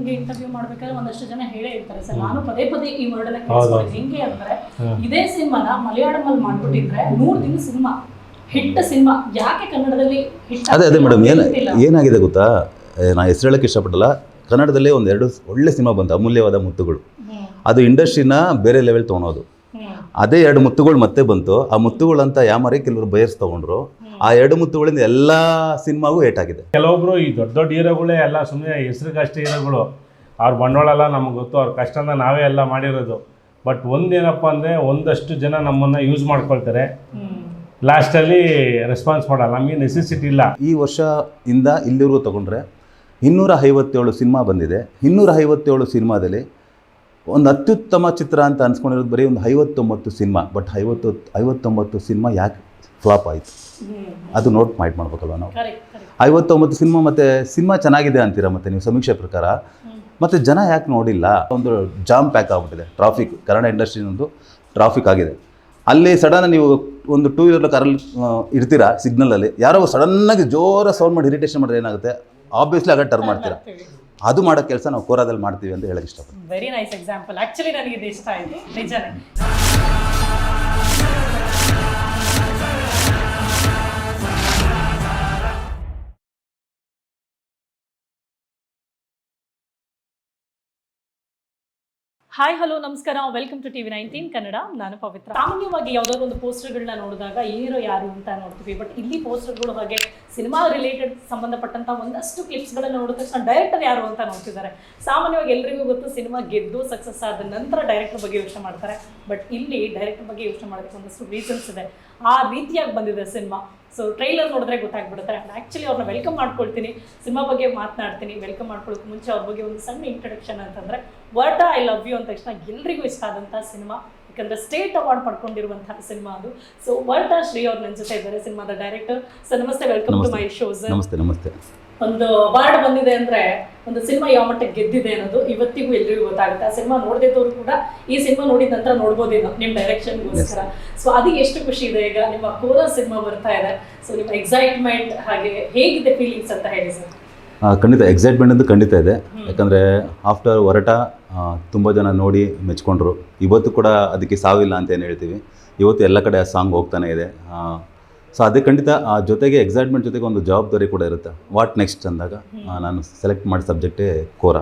ನಿಮ್ಗೆ ಇಂಟರ್ವ್ಯೂ ಮಾಡ್ಬೇಕಾದ್ರೆ ಒಂದಷ್ಟು ಜನ ಹೇಳೇ ಇರ್ತಾರೆ ಸರ್ ನಾನು ಪದೇ ಪದೇ ಈ ವರ್ಡ್ ಕೇಳಿಸ್ಕೊಂಡೆ ಹೆಂಗೆ ಅಂದ್ರೆ ಇದೇ ಸಿನಿಮಾನ ಮಲಯಾಳಂ ಅಲ್ಲಿ ಮಾಡ್ಬಿಟ್ಟಿದ್ರೆ ನೂರು ದಿನ ಸಿನಿಮಾ ಹಿಟ್ ಸಿನಿಮಾ ಯಾಕೆ ಕನ್ನಡದಲ್ಲಿ ಅದೇ ಅದೇ ಮೇಡಮ್ ಏನು. ಏನಾಗಿದೆ ಗೊತ್ತಾ? ನಾ ಹೆಸರು ಹೇಳಕ್ಕೆ ಇಷ್ಟಪಡಲ್ಲ. ಕನ್ನಡದಲ್ಲೇ ಒಂದು ಎರಡು ಒಳ್ಳೆ ಸಿನಿಮಾ ಬಂತು ಅಮೂಲ್ಯವಾದ ಮುತ್ತುಗಳು. ಅದು ಇಂಡಸ್ಟ್ರಿನ ಬೇರೆ ಲೆವೆಲ್ ತೊಗೊಳೋದು. ಅದೇ ಎರಡು ಮುತ್ತುಗಳು ಮತ್ತೆ ಬಂತು. ಆ ಮುತ್ತುಗಳಂತ ಯಾಮಾರಿ ಕೆಲವರು ಬಯರ್ಸ್ ತಗೊಂಡ್ರು. ಆ ಎರಡು ಮುತ್ತುಗಳಿಂದ ಎಲ್ಲ ಸಿನಿಮಾಗೂ ಏಟ್ ಆಗಿದೆ. ಕೆಲವೊಬ್ರು ಈ ದೊಡ್ಡ ದೊಡ್ಡ ಹೀರೋಗಳೇ ಎಲ್ಲ ಸುಮ್ಮನೆ ಹೆಸರುಗಷ್ಟೇ ಹೀರೋಗಳು. ಅವ್ರ ಬಂಡವಾಳ ಎಲ್ಲ ನಮ್ಗೆ ಗೊತ್ತು ಅವ್ರ ಕಷ್ಟನ ನಾವೇ ಎಲ್ಲ ಮಾಡಿರೋದು. ಬಟ್ ಒಂದೇನಪ್ಪ ಅಂದರೆ ಒಂದಷ್ಟು ಜನ ನಮ್ಮನ್ನು ಯೂಸ್ ಮಾಡ್ಕೊಳ್ತಾರೆ. ಲಾಸ್ಟಲ್ಲಿ ರೆಸ್ಪಾನ್ಸ್ ಮಾಡಲ್ಲ ನಮಗೆ ನೆಸೆಸಿಟಿ ಇಲ್ಲ. ಈ ವರ್ಷದಿಂದ ಇಂದ ಇಲ್ಲಿವರೆಗೂ ತಗೊಂಡ್ರೆ ಇನ್ನೂರ ಐವತ್ತೇಳು ಸಿನಿಮಾ ಬಂದಿದೆ. ಇನ್ನೂರ ಐವತ್ತೇಳು ಸಿನಿಮಾದಲ್ಲಿ ಒಂದು ಅತ್ಯುತ್ತಮ ಚಿತ್ರ ಅಂತ ಅನ್ಸ್ಕೊಂಡಿರೋದು ಬರೀ ಒಂದು ಐವತ್ತೊಂಬತ್ತು ಸಿನಿಮಾ. ಬಟ್ ಐವತ್ತು ಐವತ್ತೊಂಬತ್ತು ಸಿನಿಮಾ ಯಾಕೆ ಫ್ಲಾಪ್ ಆಯಿತು. ಅದು ನೋಟ್ ಮಾಡಿ ಮಾಡ್ಬೇಕಲ್ವ ನಾವು. ಐವತ್ತೊಂಬತ್ತು ಸಿನಿಮಾ ಮತ್ತು ಸಿನಿಮಾ ಚೆನ್ನಾಗಿದೆ ಅಂತೀರಾ ಮತ್ತೆ ನೀವು ಸಮೀಕ್ಷೆ ಪ್ರಕಾರ? ಮತ್ತು ಜನ ಯಾಕೆ ನೋಡಿಲ್ಲ? ಒಂದು ಜಾಮ್ ಪ್ಯಾಕ್ ಆಗ್ಬಿಟ್ಟಿದೆ. ಟ್ರಾಫಿಕ್ ಕನ್ನಡ ಇಂಡಸ್ಟ್ರಿನೊಂದು ಟ್ರಾಫಿಕ್ ಆಗಿದೆ. ಅಲ್ಲಿ ಸಡನ್ ನೀವು ಒಂದು ಟೂ ವೀಲರ್ ಕಾರಲ್ಲಿ ಇರ್ತೀರಾ ಸಿಗ್ನಲಲ್ಲಿ ಯಾರೋ ಸಡನ್ನಾಗಿ ಜೋರ ಸೌಂಡ್ ಮಾಡಿ ಇರಿಟೇಷನ್ ಮಾಡಿದ್ರೆ ಏನಾಗುತ್ತೆ? ಆಬ್ವಿಯಸ್ಲಿ ಆಗ ಟರ್ನ್ ಮಾಡ್ತೀರಾ? ಅದು ಮಾಡೋ ಕೆಲಸ ನಾವು ಕೋರಾದಲ್ಲಿ ಮಾಡ್ತೀವಿ ಅಂತ ಹೇಳಕ್ಕೆ ಇಷ್ಟಪಡ್ತೀವಿ ವೆರಿ ನೈಸ್ ಎಕ್ಸಾಂಪಲ್ ನನಗೆ ಇದು ಇಷ್ಟ ಆಯ್ತು. ನಿಜನೇ. ಹಾಯ್ ಹಲೋ ನಮಸ್ಕಾರ. Welcome to TV nineteen Kannada ನಾನು ಪವಿತ್ರ. ಸಾಮಾನ್ಯವಾಗಿ ಯಾವುದಾದ್ರು ಒಂದು ಪೋಸ್ಟರ್ಗಳನ್ನ ನೋಡಿದಾಗ ಹೀರೋ ಯಾರು ಅಂತ ನೋಡ್ತೀವಿ. ಬಟ್ ಇಲ್ಲಿ ಪೋಸ್ಟರ್ಗಳು ಹಾಗೆ ಸಿನಿಮಾ ರಿಲೇಟೆಡ್ ಸಂಬಂಧಪಟ್ಟಂತ ಒಂದಷ್ಟು ಕ್ಲಿಪ್ಸ್ಗಳನ್ನ ನೋಡಿದ ತಕ್ಷಣ ಡೈರೆಕ್ಟರ್ ಯಾರು ಅಂತ ನೋಡ್ತಿದ್ದಾರೆ. ಸಾಮಾನ್ಯವಾಗಿ ಎಲ್ರಿಗೂ ಗೊತ್ತು ಸಿನಿಮಾ ಗೆದ್ದು ಸಕ್ಸಸ್ ಆದ ನಂತರ ಡೈರೆಕ್ಟರ್ ಬಗ್ಗೆ ಯೋಚನೆ ಮಾಡ್ತಾರೆ. ಬಟ್ ಇಲ್ಲಿ ಡೈರೆಕ್ಟರ್ ಬಗ್ಗೆ ಯೋಚನೆ ಮಾಡೋದಕ್ಕೆ ಒಂದಷ್ಟು ರೀಸನ್ಸ್ ಇದೆ. ಆ ರೀತಿಯಾಗಿ ಬಂದಿದೆ ಸಿನಿಮಾ ಸೊ ಟ್ರೈಲರ್ ನೋಡಿದ್ರೆ ಗೊತ್ತಾಗ್ಬಿಡುತ್ತೆ. ಆ್ಯಕ್ಚುಲಿ ಅವ್ರನ್ನ ವೆಲ್ಕಮ್ ಮಾಡ್ಕೊಳ್ತೀನಿ. ಸಿನಿಮಾ ಬಗ್ಗೆ ಮಾತನಾಡ್ತೀನಿ. ವೆಲ್ಕಮ್ ಮಾಡ್ಕೊಳ್ಳೋಕೆ ಮುಂಚೆ ಅವ್ರ ಬಗ್ಗೆ ಒಂದು ಸಣ್ಣ ಇಂಟ್ರಡಕ್ಷನ್ ಅಂತಂದ್ರೆ ವರ್ಟ ಐ ಲವ್ ಯು ಅಂದ ತಕ್ಷಣ ಎಲ್ರಿಗೂ ಇಷ್ಟ ಆದಂಥ ಸಿನಿಮಾ. ಯಾಕಂದ್ರೆ ಸ್ಟೇಟ್ ಅವಾರ್ಡ್ ಪಡ್ಕೊಂಡಿರುವಂತಹ ಸಿನಿಮಾ ಅದು. ಸೊ ವರ್ಟ ಶ್ರೀ ಅವ್ರು ನನ್ನ ಜೊತೆ ಇದ್ದಾರೆ. ಸಿನಿಮಾದ ಡೈರೆಕ್ಟರ್ ಸರ್ ನಮಸ್ತೆ ವೆಲ್ಕಮ್ ಟು ಮೈ ಶೋಸ್ ನಮಸ್ತೆ ನಮಸ್ತೆ. ಒಂದು ಅವಾರ್ಡ್ ಬಂದಿದೆ ಅಂದ್ರೆ ಒಂದು ಸಿನಿಮಾ ಯಾವ ಮಟ್ಟಕ್ಕೆ ಗೆದ್ದಿದೆ ಅನ್ನೋದು ಇವತ್ತಿಗೂ ಎಲ್ರಿಗೂ ಗೊತ್ತಾಗುತ್ತೆ. ಆ ಸಿನಿಮಾ ನೋಡದಿದ್ದವ್ರು ಕೂಡ ಈ ಸಿನಿಮಾ ನೋಡಿದ ನಂತರ ನೋಡ್ಬೋದೇನೋ ನಿಮ್ಮ ಡೈರೆಕ್ಷನ್ಗೋಸ್ಕರ ಸೊ ಅದು ಎಷ್ಟು ಖುಷಿ ಇದೆ ಈಗ ನಿಮ್ಮ ಕೋರ ಸಿನಿಮಾ ಬರ್ತಾ ಇದೆ. ಸೊ ನಿಮ್ಮ ಎಕ್ಸೈಟ್ಮೆಂಟ್ ಹಾಗೆ ಹೇಗಿದೆ ಫೀಲಿಂಗ್ಸ್ ಅಂತ ಹೇಳಿ ಸರ್. ಖಂಡಿತ ಎಕ್ಸೈಟ್ಮೆಂಟ್ ಅಂತೂ ಖಂಡಿತ ಇದೆ. ಯಾಕಂದರೆ ಆಫ್ಟರ್ ಹೊರಟ ತುಂಬ ಜನ ನೋಡಿ ಮೆಚ್ಕೊಂಡ್ರು. ಇವತ್ತು ಕೂಡ ಅದಕ್ಕೆ ಸಾವಿಲ್ಲ ಅಂತ ಏನು ಹೇಳ್ತೀವಿ. ಇವತ್ತು ಎಲ್ಲ ಕಡೆ ಆ ಸಾಂಗ್ ಹೋಗ್ತಾನೆ ಇದೆ. ಸೊ ಅದೇ ಖಂಡಿತ ಆ ಜೊತೆಗೆ ಎಕ್ಸೈಟ್ಮೆಂಟ್ ಜೊತೆಗೆ ಒಂದು ಜವಾಬ್ದಾರಿ ಕೂಡ ಇರುತ್ತೆ. ವಾಟ್ ನೆಕ್ಸ್ಟ್ ಅಂದಾಗ ನಾನು ಸೆಲೆಕ್ಟ್ ಮಾಡಿದ ಸಬ್ಜೆಕ್ಟೇ ಕೋರ.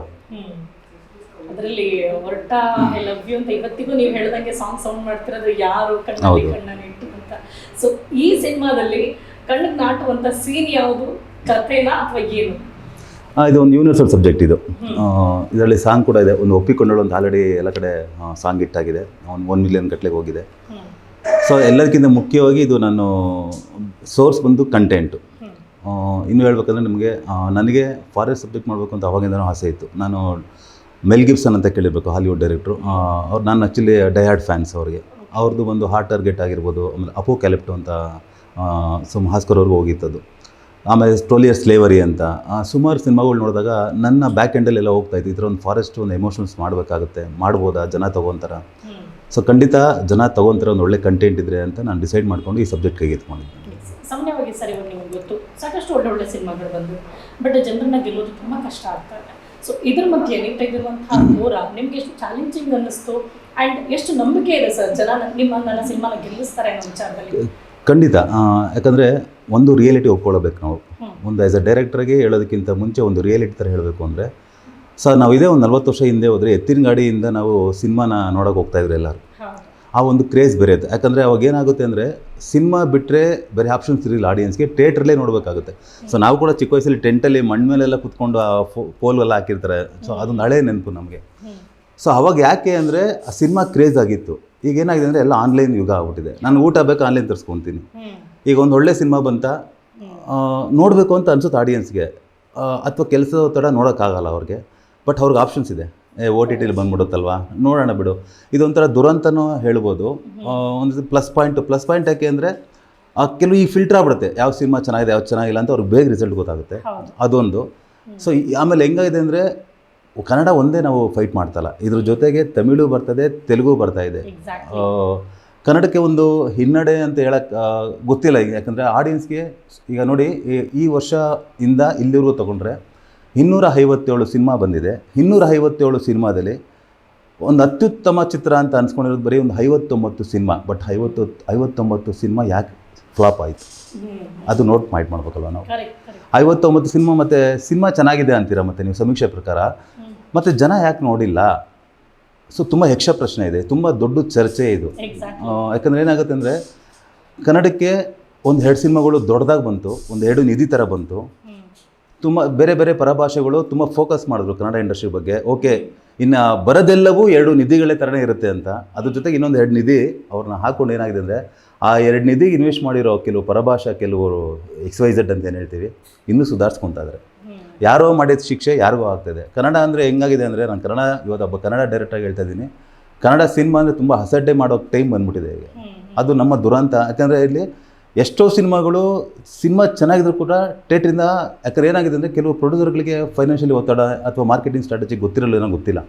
ಅದರಲ್ಲಿ ಹೊರಟ ಐ ಲವ್ ಯು ಅಂತ ಇವತ್ತಿಗೂ ನೀವು ಹೇಳ್ದಂಗೆ ಸಾಂಗ್ ಸೌಂಡ್ ಮಾಡ್ತಿರೋದು ಯಾರು ಕಣ್ಣಲ್ಲಿ ಹೌದು. ಕಣ್ಣನ್ನು ಇಟ್ಟು ಅಂತ. ಸೊ ಈ ಸಿನಿಮಾದಲ್ಲಿ ಕಣ್ಣಿಗೆ ನಾಟುವಂತ ಸೀನ್ ಯಾವುದು? ಕಥೆನಾ ಅಥವಾ ಏನು? ಇದು ಒಂದು ಯೂನಿವರ್ಸಲ್ ಸಬ್ಜೆಕ್ಟ್ ಇದು. ಇದರಲ್ಲಿ ಸಾಂಗ್ ಕೂಡ ಇದೆ. ಒಂದು ಒಪ್ಪಿಕೊಂಡಳು ಒಂದು ಆಲ್ರೆಡಿ ಎಲ್ಲ ಕಡೆ ಸಾಂಗ್ ಇಟ್ಟಾಗಿದೆ ಒಂದು ಒನ್ ಮಿಲಿಯನ್ ಗಟ್ಟಲೆಗೆ ಹೋಗಿದೆ. ಸೊ ಎಲ್ಲದಕ್ಕಿಂತ ಮುಖ್ಯವಾಗಿ ಇದು ನಾನು ಸೋರ್ಸ್ ಬಂದು ಕಂಟೆಂಟು ಇನ್ನು ಹೇಳ್ಬೇಕಂದ್ರೆ ನಿಮಗೆ ನನಗೆ ಫಾರೆಸ್ಟ್ ಸಬ್ಜೆಕ್ಟ್ ಮಾಡಬೇಕು ಅಂತ ಅವಾಗಿಂದನೂ ಆಸೆ ಇತ್ತು. ನಾನು ಮೆಲ್ ಗಿಬ್ಸನ್ ಅಂತ ಕೇಳಿರ್ಬೇಕು ಹಾಲಿವುಡ್ ಡೈರೆಕ್ಟ್ರು ಅವ್ರು ನಾನು ಆ್ಯಕ್ಚುಲಿ ಡಯಾರ್ಡ್ ಫ್ಯಾನ್ಸ್ ಅವ್ರಿಗೆ. ಅವ್ರದ್ದು ಒಂದು ಹಾರ್ಟ್ ಟಾರ್ಗೆಟ್ ಆಗಿರ್ಬೋದು, ಆಮೇಲೆ ಅಪೋ ಕ್ಯಾಲೆಪ್ಟು ಅಂತ ಸೊ ಅವ್ರಿಗೂ ಹೋಗಿತ್ತದು. ಆಮೇಲೆ ಸ್ಟೋಲಿಯರ್ ಸ್ಲೇವರಿ ಅಂತ ಸುಮಾರು ಸಿನಿಮಾಗಳು ನೋಡಿದಾಗ ನನ್ನ ಬ್ಯಾಕ್ ಎಂಡಲ್ಲೆಲ್ಲ ಹೋಗ್ತಾ ಇತ್ತು. ಈ ಥರ ಒಂದು ಫಾರೆಸ್ಟ್ ಒಂದು ಎಮೋಷನ್ಸ್ ಮಾಡಬೇಕಾಗುತ್ತೆ, ಮಾಡ್ಬೋದಾ, ಜನ ತೊಗೊತಾರ? ಸೊ ಖಂಡಿತ ಜನ ತಗೊಂತಾರೆ ಒಂದು ಒಳ್ಳೆ ಕಂಟೆಂಟ್ ಇದ್ರೆ ಅಂತ ನಾನು ಡಿಸೈಡ್ ಮಾಡ್ಕೊಂಡು ಈ ಸಬ್ಜೆಕ್ಟ್ ಕೈಗೆ ಎತ್ಕೊಂಡಿದ್ದೆ ಸಾಮಾನ್ಯವಾಗಿ ಸರ್ ಇವಾಗ ನಿಮಗೆ ಗೊತ್ತು. ಸಾಕಷ್ಟು ಒಳ್ಳೆ ಒಳ್ಳೆ ಸಿನಿಮಾಗಳು ಬಂದು ಬಟ್ ಜನರನ್ನ ಗೆಲ್ಲೋದು ತುಂಬ ಕಷ್ಟ ಆಗ್ತಾರೆ ಸೊ ಇದ್ರ ಮಧ್ಯೆ ನೀವು ತೆಗೆದಿರುವಂತಹ ಘೋರ ನಿಮ್ಗೆ ಎಷ್ಟು ಚಾಲೆಂಜಿಂಗ್ ಅನ್ನಿಸ್ತು? ಆ್ಯಂಡ್ ಎಷ್ಟು ನಂಬಿಕೆ ಇದೆ ಸರ್ ಜನ ನಿಮ್ಮ ನನ್ನ ಸಿನಿಮಾನ ಗೆಲ್ಲಿಸ್ತಾರೆ ಅನ್ನೋ ವಿಚಾರದಲ್ಲಿ? ಖಂಡಿತ. ಯಾಕಂದರೆ ಒಂದು ರಿಯಾಲಿಟಿ ಒಪ್ಕೊಳ್ಬೇಕು ನಾವು. ಒಂದು ಆ್ಯಸ್ ಅ ಡೈರೆಕ್ಟರ್ಗೆ ಹೇಳೋದಕ್ಕಿಂತ ಮುಂಚೆ ಒಂದು ರಿಯಾಲಿಟಿ ಥರ ಹೇಳಬೇಕು ಅಂದರೆ ಸೊ ನಾವು ಇದೇ ಒಂದು ನಲ್ವತ್ತು ವರ್ಷ ಹಿಂದೆ ಹೋದರೆ ಎತ್ತಿನ ಗಾಡಿಯಿಂದ ನಾವು ಸಿನಿಮಾನ ನೋಡೋಕೆ ಹೋಗ್ತಾ ಇದ್ರು ಎಲ್ಲರೂ. ಆ ಒಂದು ಕ್ರೇಜ್ ಬೇರೆ ಯಾಕಂದರೆ ಅವಾಗ ಏನಾಗುತ್ತೆ ಅಂದರೆ ಸಿನಿಮಾ ಬಿಟ್ಟರೆ ಬೇರೆ ಆಪ್ಷನ್ಸ್ ಇರಲಿಲ್ಲ ಆಡಿಯನ್ಸ್ಗೆ, ಥಿಯೇಟ್ರಲ್ಲೇ ನೋಡಬೇಕಾಗುತ್ತೆ. ಸೊ ನಾವು ಕೂಡ ಚಿಕ್ಕ ವಯಸ್ಸಲ್ಲಿ ಟೆಂಟಲ್ಲಿ ಮಣ್ಣು ಮೇಲೆಲ್ಲ ಕುತ್ಕೊಂಡು ಆ ಪೋಲ್ ಎಲ್ಲ ಹಾಕಿರ್ತಾರೆ. ಸೊ ಅದೊಂದು ಹಳೆ ನೆನಪು ನಮಗೆ. ಸೊ ಅವಾಗ ಯಾಕೆ ಅಂದರೆ ಆ ಸಿನಿಮಾ ಕ್ರೇಜ್ ಆಗಿತ್ತು. ಈಗ ಏನಾಗಿದೆ ಅಂದರೆ ಎಲ್ಲ ಆನ್ಲೈನ್ ಯುಗ ಆಗ್ಬಿಟ್ಟಿದೆ. ನಾನು ಊಟ ಬೇಕು ಆನ್ಲೈನ್ ತರಿಸ್ಕೊತೀನಿ. ಈಗ ಒಂದು ಒಳ್ಳೆ ಸಿನಿಮಾ ಬಂತ ನೋಡಬೇಕು ಅಂತ ಅನ್ಸುತ್ತೆ ಆಡಿಯನ್ಸ್ಗೆ. ಅಥವಾ ಕೆಲಸದ ತಡ ನೋಡೋಕ್ಕಾಗಲ್ಲ ಅವ್ರಿಗೆ. ಬಟ್ ಅವ್ರಿಗೆ ಆಪ್ಷನ್ಸ್ ಇದೆ. ಏ ಓ ಟಿ ಟಿಲಿ ಬಂದ್ಬಿಡುತ್ತಲ್ವಾ? ನೋಡೋಣ ಬಿಡು. ಇದೊಂಥರ ದುರಂತನೂ ಹೇಳ್ಬೋದು. ಒಂದು ಪ್ಲಸ್ ಪಾಯಿಂಟು ಪ್ಲಸ್ ಪಾಯಿಂಟ್ ಯಾಕೆ ಅಂದರೆ ಕೆಲವು ಈ ಫಿಲ್ಟರ್ ಆಗ್ಬಿಡುತ್ತೆ. ಯಾವ ಸಿನಿಮಾ ಚೆನ್ನಾಗಿದೆ ಯಾವ ಚೆನ್ನಾಗಿಲ್ಲ ಅಂತ ಅವ್ರಿಗೆ ಬೇಗ ರಿಸಲ್ಟ್ ಗೊತ್ತಾಗುತ್ತೆ. ಅದೊಂದು. ಸೊ ಆಮೇಲೆ ಹೆಂಗಾಗಿದೆ ಅಂದರೆ ಕನ್ನಡ ಒಂದೇ ನಾವು ಫೈಟ್ ಮಾಡ್ತಲ್ಲ. ಇದ್ರ ಜೊತೆಗೆ ತಮಿಳು ಬರ್ತದೆ ತೆಲುಗು ಬರ್ತಾ ಇದೆ. ಕನ್ನಡಕ್ಕೆ ಒಂದು ಹಿನ್ನಡೆ ಅಂತ ಹೇಳಕ್ ಗೊತ್ತಿಲ್ಲ. ಈಗ ಯಾಕಂದರೆ ಆಡಿಯನ್ಸ್ಗೆ ಈಗ ನೋಡಿ ಈ- ಈ ವರ್ಷ ಇಂದ ಇಲ್ಲಿವರೆಗೂ ತಗೊಂಡ್ರೆ ಇನ್ನೂರ ಐವತ್ತೇಳು ಸಿನಿಮಾ ಬಂದಿದೆ. ಇನ್ನೂರ ಐವತ್ತೇಳು ಸಿನಿಮಾದಲ್ಲಿ ಒಂದು ಅತ್ಯುತ್ತಮ ಚಿತ್ರ ಅಂತ ಅನ್ಸ್ಕೊಂಡಿರೋದು ಬರೀ ಒಂದು ಐವತ್ತೊಂಬತ್ತು ಸಿನಿಮಾ ಬಟ್ ಐವತ್ತು ಐವತ್ತೊಂಬತ್ತು ಸಿನಿಮಾ ಯಾಕೆ ಫ್ಲಾಪ್ ಆಯಿತು? ಅದು ನೋಟ್ ಮೈಟ್ ಮಾಡ್ಬೇಕಲ್ವ ನಾವು? ಐವತ್ತೊಂಬತ್ತು ಸಿನಿಮಾ ಮತ್ತು ಸಿನಿಮಾ ಚೆನ್ನಾಗಿದೆ ಅಂತೀರಾ ಮತ್ತು ನೀವು ಸಮೀಕ್ಷೆ ಪ್ರಕಾರ? ಮತ್ತು ಜನ ಯಾಕೆ ನೋಡಿಲ್ಲ? ಸೊ ತುಂಬ ಯಕ್ಷ ಪ್ರಶ್ನೆ ಇದೆ ತುಂಬ ದೊಡ್ಡ ಚರ್ಚೆ ಇದು. ಯಾಕಂದರೆ ಯಾಕಂದ್ರೆ ಏನಾಗುತ್ತೆ ಅಂದರೆ ಕನ್ನಡಕ್ಕೆ ಒಂದು ಎರಡು ಸಿನಿಮಾಗಳು ದೊಡ್ಡದಾಗಿ ಬಂತು ಒಂದು ಎರಡು ನಿಧಿ ಥರ ಬಂತು. ತುಂಬ ಬೇರೆ ಬೇರೆ ಪರಭಾಷೆಗಳು ತುಂಬ ಫೋಕಸ್ ಮಾಡಿದ್ರು ಕನ್ನಡ ಇಂಡಸ್ಟ್ರಿ ಬಗ್ಗೆ. ಓಕೆ ಇನ್ನು ಬರೋದೆಲ್ಲವೂ ಎರಡು ನಿಧಿಗಳೇ ಥರನೇ ಇರುತ್ತೆ ಅಂತ. ಅದ್ರ ಜೊತೆಗೆ ಇನ್ನೊಂದು ಎರಡು ನಿಧಿ ಅವ್ರನ್ನ ಹಾಕ್ಕೊಂಡು ಏನಾಗಿದೆ ಅಂದರೆ ಆ ಎರಡು ನಿಧಿಗೆ ಇನ್ವೆಸ್ಟ್ ಮಾಡಿರೋ ಕೆಲವು ಪರಭಾಷಾ ಕೆಲವರು ಎಕ್ಸ್ ವೈ ಝೆಡ್ ಅಂತ ಏನು ಹೇಳ್ತೀವಿ ಇನ್ನೂ ಸುಧಾರಿಸ್ಕೊತಾ ಇದ್ದಾರೆ ಯಾರೋ ಮಾಡಿದ ಶಿಕ್ಷೆ ಯಾರಿಗೂ ಆಗ್ತದೆ ಕನ್ನಡ ಅಂದರೆ ಹೆಂಗಾಗಿದೆ ಅಂದರೆ ನಾನು ಕನ್ನಡ ಇವತ್ತು ಒಬ್ಬ ಕನ್ನಡ ಡೈರೆಕ್ಟಾಗಿ ಹೇಳ್ತಾ ಇದ್ದೀನಿ. ಕನ್ನಡ ಸಿನಿಮಾ ಅಂದರೆ ತುಂಬ ಹಸಡ್ಡೆ ಮಾಡೋ ಟೈಮ್ ಬಂದ್ಬಿಟ್ಟಿದೆ ಈಗ. ಅದು ನಮ್ಮ ದುರಂತ. ಯಾಕಂದರೆ ಇಲ್ಲಿ ಎಷ್ಟೋ ಸಿನಿಮಾಗಳು ಸಿನಿಮಾ ಚೆನ್ನಾಗಿದ್ರು ಕೂಡ ಥೇಟ್ರಿಂದ ಯಾಕಂದ್ರೆ ಏನಾಗಿದೆ ಅಂದರೆ ಕೆಲವು ಪ್ರೊಡ್ಯೂಸರ್ಗಳಿಗೆ ಫೈನಾನ್ಷಿಯಲಿ ಒತ್ತಡ ಅಥವಾ ಮಾರ್ಕೆಟಿಂಗ್ ಸ್ಟ್ರಾಟಜಿ ಗೊತ್ತಿರಲ್ಲ ಏನೋ ಗೊತ್ತಿಲ್ಲ.